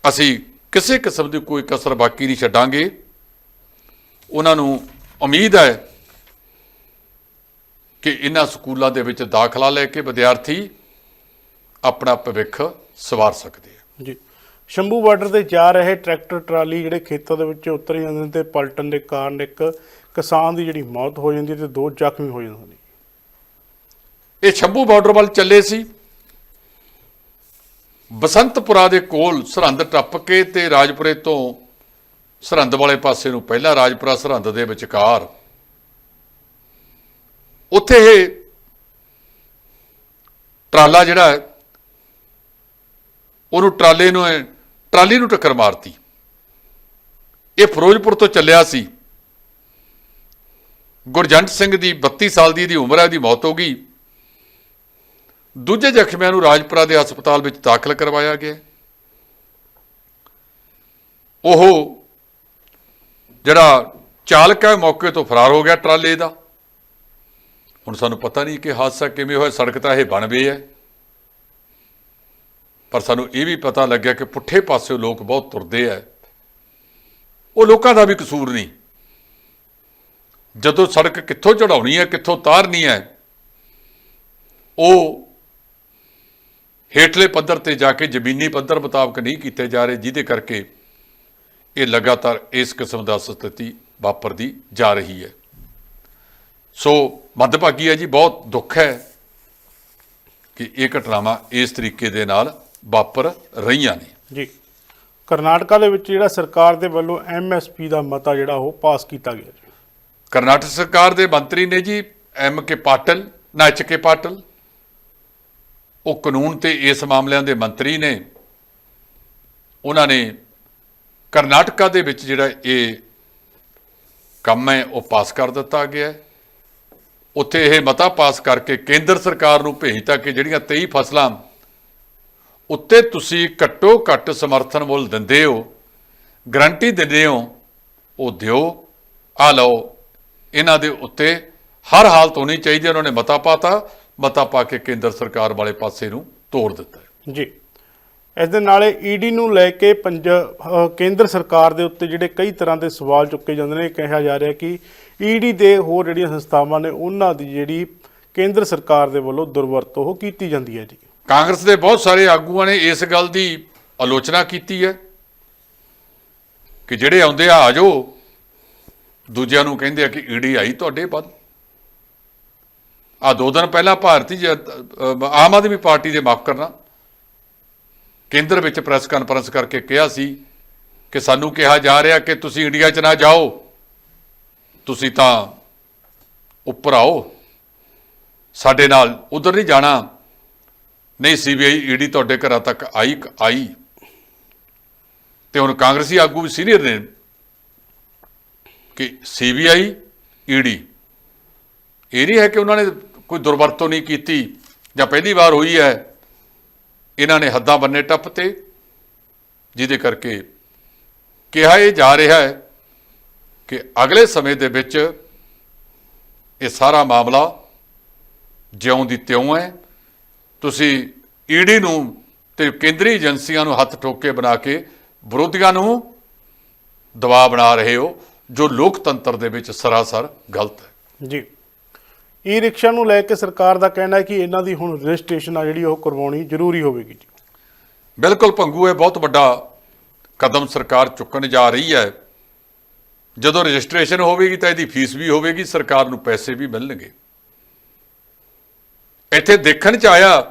ਅਸੀਂ ਕਿਸੇ ਕਿਸਮ ਦੀ ਕੋਈ ਕਸਰ ਬਾਕੀ ਨਹੀਂ ਛੱਡਾਂਗੇ। ਉਹਨਾਂ ਨੂੰ ਉਮੀਦ ਹੈ ਕਿ ਇਹਨਾਂ ਸਕੂਲਾਂ ਦੇ ਵਿੱਚ ਦਾਖਲਾ ਲੈ ਕੇ ਵਿਦਿਆਰਥੀ ਆਪਣਾ ਭਵਿੱਖ ਸਵਾਰ ਸਕਦੇ ਆ। ਜੀ। ਸ਼ੰਭੂ ਬਾਰਡਰ ਤੇ ਜਾ ਰਹੇ ਟਰੈਕਟਰ ਟਰਾਲੀ ਜਿਹੜੇ ਖੇਤਾਂ ਦੇ ਵਿੱਚ ਉਤਰ ਜਾਂਦੇ ਨੇ ਤੇ ਪਲਟਣ ਦੇ ਕਾਰਨ ਇੱਕ ਕਿਸਾਨ ਦੀ ਜਿਹੜੀ ਮੌਤ ਹੋ ਜਾਂਦੀ ਹੈ ਤੇ ਦੋ ਜ਼ਖਮੀ ਹੋ ਜਾਂਦੇ ਨੇ। ਇਹ ਸ਼ੰਭੂ ਬਾਰਡਰ ਵੱਲ ਚੱਲੇ ਸੀ। ਬਸੰਤਪੁਰਾ ਦੇ ਕੋਲ ਸਰਹੰਦ ਟੱਪ ਕੇ ਤੇ ਰਾਜਪੁਰੇ ਤੋਂ ਸਰਹੰਦ ਵਾਲੇ ਪਾਸੇ ਨੂੰ ਪਹਿਲਾਂ ਰਾਜਪੁਰਾ ਸਰਹੰਦ ਦੇ ਵਿਚਕਾਰ ਉੱਥੇ ਇਹ ਟਰਾਲਾ ਜਿਹੜਾ ਉਹਨੂੰ ਟਰਾਲੇ ਨੂੰ ਟਰਾਲੀ ਨੂੰ ਟੱਕਰ ਮਾਰਤੀ। ਇਹ ਫਿਰੋਜ਼ਪੁਰ ਤੋਂ ਚੱਲਿਆ ਸੀ। ਗੁਰਜੰਟ ਸਿੰਘ ਦੀ 32 ਸਾਲ ਦੀ, ਇਹਦੀ ਉਮਰ ਹੈ ਉਹਦੀ ਮੌਤ ਹੋ ਗਈ। ਦੂਜੇ ਜ਼ਖਮੀਆਂ ਨੂੰ ਰਾਜਪੁਰਾ ਦੇ ਹਸਪਤਾਲ ਵਿੱਚ ਦਾਖਲ ਕਰਵਾਇਆ ਗਿਆ। ਉਹ ਜਿਹੜਾ ਚਾਲਕ ਹੈ, ਮੌਕੇ ਤੋਂ ਫਰਾਰ ਹੋ ਗਿਆ ਟਰਾਲੇ ਦਾ। ਹੁਣ ਸਾਨੂੰ ਪਤਾ ਨਹੀਂ ਕਿ ਹਾਦਸਾ ਕਿਵੇਂ ਹੋਇਆ, ਸੜਕ ਤਾਂ ਇਹ ਬਣ ਗਈ ਹੈ। ਪਰ ਸਾਨੂੰ ਇਹ ਵੀ ਪਤਾ ਲੱਗਿਆ ਕਿ ਪੁੱਠੇ ਪਾਸਿਓਂ ਲੋਕ ਬਹੁਤ ਤੁਰਦੇ ਆ। ਉਹ ਲੋਕਾਂ ਦਾ ਵੀ ਕਸੂਰ ਨਹੀਂ। ਜਦੋਂ ਸੜਕ ਕਿੱਥੋਂ ਚੜਾਉਣੀ ਹੈ, ਕਿੱਥੋਂ ਤਾਰਨੀ ਹੈ, ਉਹ ਹੇਠਲੇ ਪੱਧਰ ਤੇ ਜਾ ਕੇ ਜ਼ਮੀਨੀ ਪੱਧਰ ਮੁਤਾਬਕ ਨਹੀਂ ਕੀਤੇ ਜਾ ਰਹੇ, ਜਿਹਦੇ ਕਰਕੇ ਇਹ ਲਗਾਤਾਰ ਇਸ ਕਿਸਮ ਦਾ ਸਥਿਤੀ ਵਾਪਰਦੀ ਜਾ ਰਹੀ ਹੈ। ਸੋ ਮੱਦਭਾਗੀ ਹੈ ਜੀ ਬਹੁਤ ਦੁੱਖ ਹੈ ਕਿ ਇਹ ਘਟਨਾਵਾਂ ਇਸ ਤਰੀਕੇ ਦੇ ਨਾਲ ਵਾਪਰ ਰਹੀਆਂ ਨੇ। ਜੀ। ਕਰਨਾਟਕਾ ਦੇ ਵਿੱਚ ਜਿਹੜਾ ਸਰਕਾਰ ਦੇ ਵੱਲੋਂ ਐਮਐਸਪੀ ਦਾ ਮਤਾ ਜਿਹੜਾ ਉਹ ਪਾਸ ਕੀਤਾ ਗਿਆ ਜੀ। ਕਰਨਾਟਕ ਸਰਕਾਰ ਦੇ ਮੰਤਰੀ ਨੇ ਜੀ ਐਮ ਕੇ ਪਾਟਲ ਨਾ ਐਚ ਕੇ ਪਾਟਲ ਉਹ ਕਾਨੂੰਨ ਤੇ ਇਸ ਮਾਮਲਿਆਂ ਦੇ ਮੰਤਰੀ ਨੇ ਉਹਨਾਂ ਨੇ ਕਰਨਾਟਕਾ ਦੇ ਵਿੱਚ ਜਿਹੜਾ ਇਹ ਕੰਮ ਹੈ ਉਹ ਪਾਸ ਕਰ ਦਿੱਤਾ ਗਿਆ ਹੈ। ਉੱਥੇ ਇਹ ਮਤਾ ਪਾਸ ਕਰਕੇ ਕੇਂਦਰ ਸਰਕਾਰ ਨੂੰ ਭੇਜਤਾ ਕਿ ਜਿਹੜੀਆਂ 23 ਫਸਲਾਂ ਉੱਤੇ ਤੁਸੀਂ ਘੱਟੋ ਘੱਟ ਸਮਰਥਨ ਮੁੱਲ ਦਿੰਦੇ ਹੋ, ਗਰੰਟੀ ਦਿੰਦੇ ਹੋ, ਉਹ ਦਿਓ, ਆ ਲਓ। ਇਹਨਾਂ ਦੇ ਉੱਤੇ ਹਰ ਹਾਲਤ ਹੋਣੀ ਚਾਹੀਦੀ ਉਹਨਾਂ ਨੇ ਮਤਾ ਪਾਤਾ, ਮਤਾ ਪਾ ਕੇ ਕੇਂਦਰ ਸਰਕਾਰ ਵਾਲੇ ਪਾਸੇ ਨੂੰ ਤੋੜ ਦਿੱਤਾ ਜੀ। ਇਸ ਦੇ ਨਾਲੇ ਈਡੀ ਨੂੰ ਲੈ ਕੇ ਪੰਜ ਕੇਂਦਰ ਸਰਕਾਰ ਦੇ ਉੱਤੇ ਜਿਹੜੇ ਕਈ ਤਰ੍ਹਾਂ ਦੇ ਸਵਾਲ ਚੁੱਕੇ ਜਾਂਦੇ ਨੇ ਕਿਹਾ ਜਾ ਰਿਹਾ ਕਿ ਈਡੀ ਦੇ ਹੋਰ ਜਿਹੜੀਆਂ ਸੰਸਥਾਵਾਂ ਨੇ, ਉਹਨਾਂ ਦੀ ਜਿਹੜੀ ਕੇਂਦਰ ਸਰਕਾਰ ਦੇ ਵੱਲੋਂ ਦੁਰਵਰਤੋਂ ਉਹ ਕੀਤੀ ਜਾਂਦੀ ਹੈ ਜੀ। ਕਾਂਗਰਸ ਦੇ ਬਹੁਤ ਸਾਰੇ ਆਗੂਆਂ ਨੇ ਇਸ ਗੱਲ ਦੀ ਆਲੋਚਨਾ ਕੀਤੀ ਹੈ ਕਿ ਜਿਹੜੇ ਆਉਂਦੇ ਆ ਆ ਜਾਓ। ਦੂਜਿਆਂ ਨੂੰ ਕਹਿੰਦੇ ਆ ਕਿ ਈਡੀ ਆਈ ਤੁਹਾਡੇ ਵੱਲ। ਆ ਦੋ ਦਿਨ ਪਹਿਲਾਂ ਭਾਰਤੀ ਜ- ਆਮ ਆਦਮੀ ਪਾਰਟੀ ਦੇ ਮਾਫ ਕਰਨਾ। ਕੇਂਦਰ ਵਿੱਚ ਪ੍ਰੈਸ ਕਾਨਫਰੰਸ ਕਰਕੇ ਕਿਹਾ ਸੀ ਕਿ ਸਾਨੂੰ ਕਿਹਾ ਜਾ ਰਿਹਾ ਕਿ ਤੁਸੀਂ ਇੰਡੀਆ 'ਚ ਨਾ ਜਾਓ, ਤੁਸੀਂ ਤਾਂ ਉੱਪਰ ਆਓ। ਸਾਡੇ ਨਾਲ ਉਧਰ ਨਹੀਂ ਜਾਣਾ। ਨਹੀਂ ਸੀਬੀਆਈ ਈਡੀ ਤੁਹਾਡੇ ਘਰਾਂ ਤੱਕ ਆਈ ਆਈ। ਤੇ ਹੁਣ ਕਾਂਗਰਸੀ ਆਗੂ ਵੀ ਸੀਨੀਅਰ ਨੇ ਕਿ ਸੀਬੀਆਈ ਈਡੀ ਇਹ ਨਹੀਂ ਹੈ ਕਿ ਉਹਨਾਂ ਨੇ ਕੋਈ ਦੁਰਵਰਤੋਂ ਨਹੀਂ ਕੀਤੀ ਜਾਂ ਪਹਿਲੀ ਵਾਰ ਹੋਈ ਹੈ। ਇਹਨਾਂ ਨੇ ਹੱਦਾਂ ਬੰਨੇ ਟੱਪ ਤੇ, ਜਿਹਦੇ ਕਰਕੇ ਕਿਹਾ ਇਹ ਜਾ ਰਿਹਾ ਹੈ ਕਿ ਅਗਲੇ ਸਮੇਂ ਦੇ ਵਿੱਚ ਇਹ ਸਾਰਾ ਮਾਮਲਾ ਜਿਉਂ ਦੀ ਤਿਉਂ ਹੈ। ਤੁਸੀਂ ਈਡੀ ਨੂੰ ਤੇ ਕੇਂਦਰੀ ਏਜੰਸੀਆਂ ਨੂੰ ਹੱਥ ਠੋਕ ਕੇ ਬਣਾ ਕੇ ਵਿਰੋਧੀਆਂ ਨੂੰ ਦਬਾਅ ਬਣਾ ਰਹੇ ਹੋ, ਜੋ ਲੋਕਤੰਤਰ ਦੇ ਵਿੱਚ ਸਰਾਸਰ ਗਲਤ ਹੈ। ਜੀ। ਈ ਰਿਕਸ਼ਾ ਨੂੰ ਲੈ ਕੇ ਸਰਕਾਰ ਦਾ ਕਹਿਣਾ ਹੈ ਕਿ ਇਹਨਾਂ ਦੀ ਹੁਣ ਰਜਿਸਟ੍ਰੇਸ਼ਨ ਆ ਜਿਹੜੀ ਉਹ ਕਰਵਾਉਣੀ ਜ਼ਰੂਰੀ ਹੋਵੇਗੀ ਜੀ। ਬਿਲਕੁਲ ਪੰਗੂ, ਇਹ ਬਹੁਤ ਵੱਡਾ ਕਦਮ ਸਰਕਾਰ ਚੁੱਕਣ ਜਾ ਰਹੀ ਹੈ। ਜਦੋਂ ਰਜਿਸਟ੍ਰੇਸ਼ਨ ਹੋਵੇਗੀ ਤਾਂ ਇਹਦੀ ਫੀਸ ਵੀ ਹੋਵੇਗੀ, ਸਰਕਾਰ ਨੂੰ ਪੈਸੇ ਵੀ ਮਿਲਣਗੇ। ਇੱਥੇ ਦੇਖਣ ਚ ਆਇਆ,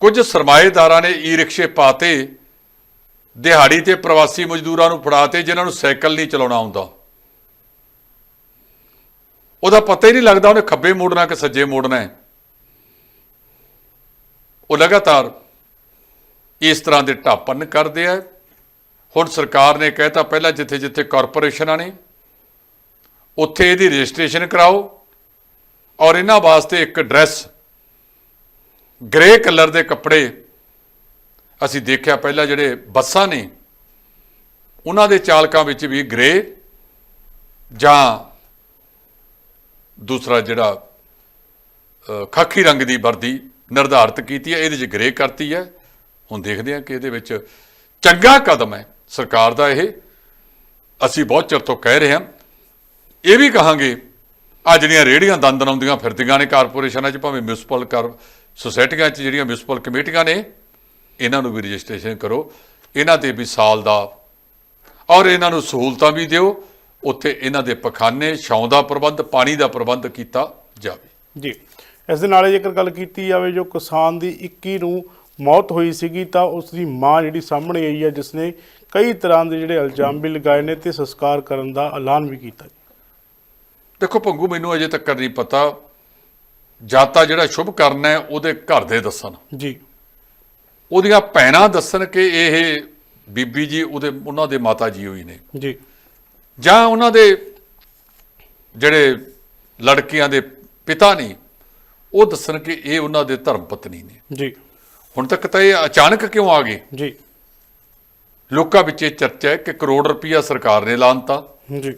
ਕੁਝ ਸਰਮਾਏਦਾਰਾਂ ਨੇ ਈ ਰਿਕਸ਼ੇ ਪਾਤੇ, ਦਿਹਾੜੀ ਤੇ ਪ੍ਰਵਾਸੀ ਮਜ਼ਦੂਰਾਂ ਨੂੰ ਫੜਾਤੇ, ਜਿਨ੍ਹਾਂ ਨੂੰ ਸਾਈਕਲ ਨਹੀਂ ਚਲਾਉਣਾ ਆਉਂਦਾ। ਉਹਦਾ ਪਤਾ ਹੀ ਨਹੀਂ ਲੱਗਦਾ ਉਹਨੇ ਖੱਬੇ ਮੋੜਨਾ ਕਿ ਸੱਜੇ ਮੋੜਨਾ ਹੈ। ਉਹ ਲਗਾਤਾਰ ਇਸ ਤਰ੍ਹਾਂ ਦੇ ਢਾਪਨ ਕਰਦੇ ਆ। ਹੁਣ ਸਰਕਾਰ ਨੇ ਕਹਿਤਾ ਪਹਿਲਾਂ ਜਿੱਥੇ ਜਿੱਥੇ ਕਾਰਪੋਰੇਸ਼ਨਾਂ ਨੇ, ਉੱਥੇ ਇਹਦੀ ਰਜਿਸਟ੍ਰੇਸ਼ਨ ਕਰਾਓ ਔਰ ਇਹਨਾਂ ਵਾਸਤੇ ਇੱਕ ਡਰੈਸ ਗ੍ਰੇ ਕਲਰ ਦੇ ਕੱਪੜੇ ਅਸੀਂ ਦੇਖਿਆ ਪਹਿਲਾਂ ਜਿਹੜੇ ਬੱਸਾਂ ਨੇ, ਉਹਨਾਂ ਦੇ ਚਾਲਕਾਂ ਵਿੱਚ ਵੀ ਗ੍ਰੇ ਜਾਂ ਦੂਸਰਾ ਜਿਹੜਾ ਅ, ਖਾਕੀ ਰੰਗ ਦੀ ਵਰਦੀ ਨਿਰਧਾਰਤ ਕੀਤੀ ਹੈ ਇਹਦੇ 'ਚ ਗ੍ਰੇ ਕਰਤੀ ਹੈ। ਹੁਣ ਦੇਖਦੇ ਹਾਂ ਕਿ ਇਹਦੇ ਵਿੱਚ ਚੰਗਾ ਕਦਮ ਹੈ ਸਰਕਾਰ ਦਾ ਇਹ। ਅਸੀਂ ਬਹੁਤ ਚਿਰ ਤੋਂ ਕਹਿ ਰਹੇ ਹਾਂ। ਇਹ ਵੀ ਕਹਾਂਗੇ ਆ ਜਿਹੜੀਆਂ ਰੇੜੀਆਂ ਦੰਦ ਆਉਂਦੀਆਂ ਫਿਰਦੀਆਂ ਨੇ ਕਾਰਪੋਰੇਸ਼ਨਾਂ 'ਚ ਭਾਵੇਂ ਮਿਊਨਿਸਪਲ ਕਰ ਸੁਸਾਇਟੀਆਂ 'ਚ ਜਿਹੜੀਆਂ ਮਿਊਨਿਸਪਲ ਕਮੇਟੀਆਂ ਨੇ ਇਹਨਾਂ ਨੂੰ ਵੀ ਰਜਿਸਟ੍ਰੇਸ਼ਨ ਕਰੋ। ਇਹਨਾਂ ਤੇ ਵੀ ਸਾਲ ਦਾ ਔਰ ਇਹਨਾਂ ਨੂੰ ਸਹੂਲਤਾਂ ਵੀ ਦਿਓ। ਉੱਥੇ ਇਹਨਾਂ ਦੇ ਪਖਾਨੇ ਛਾਂ ਦਾ ਪ੍ਰਬੰਧ ਪਾਣੀ ਦਾ ਪ੍ਰਬੰਧ ਕੀਤਾ ਜਾਵੇ। ਜੀ। ਇਸ ਦੇ ਨਾਲੇ ਜੇਕਰ ਗੱਲ ਕੀਤੀ ਜਾਵੇ ਜੋ ਕਿਸਾਨ ਦੀ 21 ਨੂੰ ਮੌਤ ਹੋਈ ਸੀਗੀ ਤਾਂ ਉਸ ਦੀ ਮਾਂ ਜਿਹੜੀ ਸਾਹਮਣੇ ਆਈ ਹੈ ਜਿਸ ਨੇ ਕਈ ਤਰ੍ਹਾਂ ਦੇ ਜਿਹੜੇ ਇਲਜ਼ਾਮ ਵੀ ਲਗਾਏ ਨੇ ਤੇ ਸੰਸਕਾਰ ਕਰਨ ਦਾ ਐਲਾਨ ਵੀ ਕੀਤਾ ਦੇਖੋ ਭੰਗੂ ਮੈਨੂੰ ਅਜੇ ਤੱਕ ਨਹੀਂ ਪਤਾ। ਜਾਤਾ ਜਿਹੜਾ ਸ਼ੁਭ ਕਰਨਾ ਹੈ ਉਹਦੇ ਘਰ ਦੇ ਦੱਸਣ। ਜੀ। ਉਹਦੀਆਂ ਭੈਣਾਂ ਦੱਸਣ ਕਿ ਇਹ ਬੀਬੀ ਜੀ ਉਹਦੇ ਉਹਨਾਂ ਦੇ ਮਾਤਾ ਜੀ ਹੋਈ ਨੇ। ਜੀ। ਜਾਂ ਉਹਨਾਂ ਦੇ ਜਿਹੜੇ ਲੜਕੀਆਂ ਦੇ ਪਿਤਾ ਨੇ ਉਹ ਦੱਸਣ ਕਿ ਇਹ ਉਹਨਾਂ ਦੇ ਧਰਮ ਪਤਨੀ ਨੇ। ਜੀ। ਹੁਣ ਤੱਕ ਤਾਂ ਇਹ ਅਚਾਨਕ ਕਿਉਂ ਆ ਗਏ? ਜੀ। ਲੋਕਾਂ ਵਿੱਚ ਇਹ ਚਰਚਾ ਹੈ ਕਿ ਕਰੋੜ ਰੁਪਈਆ ਸਰਕਾਰ ਨੇ ਲਾਂਤਾ। ਜੀ।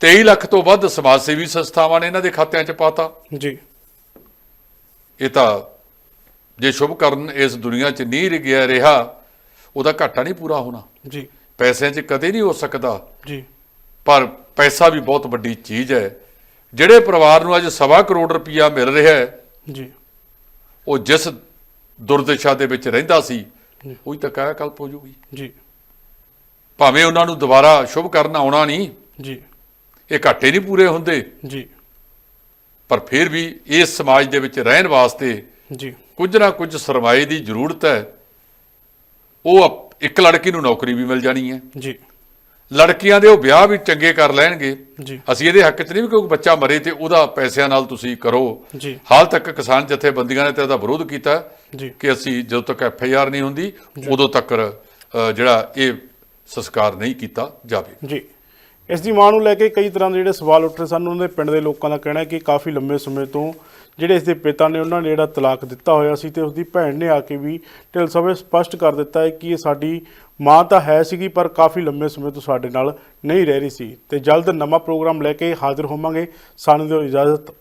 23 ਲੱਖ ਤੋਂ ਵੱਧ ਸਮਾਜ ਸੇਵੀ ਸੰਸਥਾਵਾਂ ਨੇ ਇਹਨਾਂ ਦੇ ਖਾਤਿਆਂ 'ਚ ਪਾਤਾ। ਜੀ। ਇਹ ਤਾਂ ਜੇ ਸ਼ੁਭ ਕਰਨ ਇਸ ਦੁਨੀਆ 'ਚ ਨਹੀਂ ਰਿਹਾ ਰਿਹਾ ਉਹਦਾ ਘਾਟਾ ਨਹੀਂ ਪੂਰਾ ਹੋਣਾ। ਜੀ। ਪੈਸਿਆਂ 'ਚ ਕਦੇ ਨਹੀਂ ਹੋ ਸਕਦਾ। ਜੀ। ਪਰ ਪੈਸਾ ਵੀ ਬਹੁਤ ਵੱਡੀ ਚੀਜ਼ ਹੈ। ਜਿਹੜੇ ਪਰਿਵਾਰ ਨੂੰ ਅੱਜ ਸਵਾ ਕਰੋੜ ਰੁਪਈਆ ਮਿਲ ਰਿਹਾ ਹੈ ਜੀ। ਉਹ ਜਿਸ ਦੁਰਦਸ਼ਾ ਦੇ ਵਿੱਚ ਰਹਿੰਦਾ ਸੀ ਉਹੀ ਤਾਂ ਕਾਇਆ ਕਲਪ ਹੋ ਜੂਗੀ। ਜੀ। ਭਾਵੇਂ ਉਹਨਾਂ ਨੂੰ ਦੁਬਾਰਾ ਸ਼ੁਭ ਕਰਨ ਆਉਣਾ ਨਹੀਂ ਜੀ। ਇਹ ਘਾਟੇ ਨਹੀਂ ਪੂਰੇ ਹੁੰਦੇ। ਜੀ। ਪਰ ਫਿਰ ਵੀ ਇਸ ਸਮਾਜ ਦੇ ਵਿੱਚ ਰਹਿਣ ਵਾਸਤੇ ਜੀ। ਕੁਝ ਨਾ ਕੁਝ ਸਰਮਾਏ ਦੀ ਜ਼ਰੂਰਤ ਹੈ। ਉਹ ਇੱਕ ਲੜਕੀ ਨੂੰ ਨੌਕਰੀ ਵੀ ਮਿਲ ਜਾਣੀ ਹੈ। ਜੀ। ਲੜਕੀਆਂ ਦੇ ਉਹ ਵਿਆਹ ਵੀ ਚੰਗੇ ਕਰ ਲੈਣਗੇ। ਅਸੀਂ ਇਹਦੇ ਹੱਕ 'ਚ ਨਹੀਂ ਵੀ ਕੋਈ ਬੱਚਾ ਮਰੇ ਤੇ ਉਹਦਾ ਪੈਸਿਆਂ ਨਾਲ ਤੁਸੀਂ ਕਰੋ। ਹਾਲ ਤੱਕ ਕਿਸਾਨ ਜਥੇਬੰਦੀਆਂ ਨੇ ਤੇ ਇਹਦਾ ਵਿਰੋਧ ਕੀਤਾ ਕਿ ਅਸੀਂ ਜਦੋਂ ਤੱਕ ਐਫ ਆਈ ਆਰ ਨਹੀਂ ਹੁੰਦੀ ਉਦੋਂ ਤੱਕ ਜਿਹੜਾ ਇਹ ਸੰਸਕਾਰ ਨਹੀਂ ਕੀਤਾ ਜਾਵੇ। ਜੀ। ਇਸ ਦੀ ਮਾਂ ਨੂੰ ਲੈ ਕੇ ਕਈ ਤਰ੍ਹਾਂ ਦੇ ਜਿਹੜੇ ਸਵਾਲ ਉੱਠ ਰਹੇ ਸਨ ਉਹਨਾਂ ਦੇ ਪਿੰਡ ਦੇ ਲੋਕਾਂ ਦਾ ਕਹਿਣਾ ਹੈ ਕਿ ਕਾਫੀ ਲੰਬੇ ਸਮੇਂ ਤੋਂ ਜਿਹੜੇ ਇਸ ਦੇ ਪਿਤਾ ਨੇ ਉਹਨਾਂ ਨੇ ਜਿਹੜਾ ਤਲਾਕ ਦਿੱਤਾ ਹੋਇਆ ਸੀ ਤੇ ਉਸ ਦੀ ਭੈਣ ਨੇ ਆ ਕੇ ਵੀ ਢਿੱਲ ਸਭੇ ਸਪਸ਼ਟ ਕਰ ਦਿੱਤਾ ਹੈ ਕਿ ਇਹ ਸਾਡੀ ਮਾਂ ਤਾਂ ਹੈ ਸੀਗੀ, ਪਰ ਕਾਫੀ ਲੰਮੇ ਸਮੇਂ ਤੋਂ ਸਾਡੇ ਨਾਲ ਨਹੀਂ ਰਹਿ ਰਹੀ ਸੀ। ਤੇ ਜਲਦ ਨਵਾਂ ਪ੍ਰੋਗਰਾਮ ਲੈ ਕੇ ਹਾਜ਼ਰ ਹੋਵਾਂਗੇ। ਸਾਨੂੰ ਦਿਓ ਇਜਾਜ਼ਤ।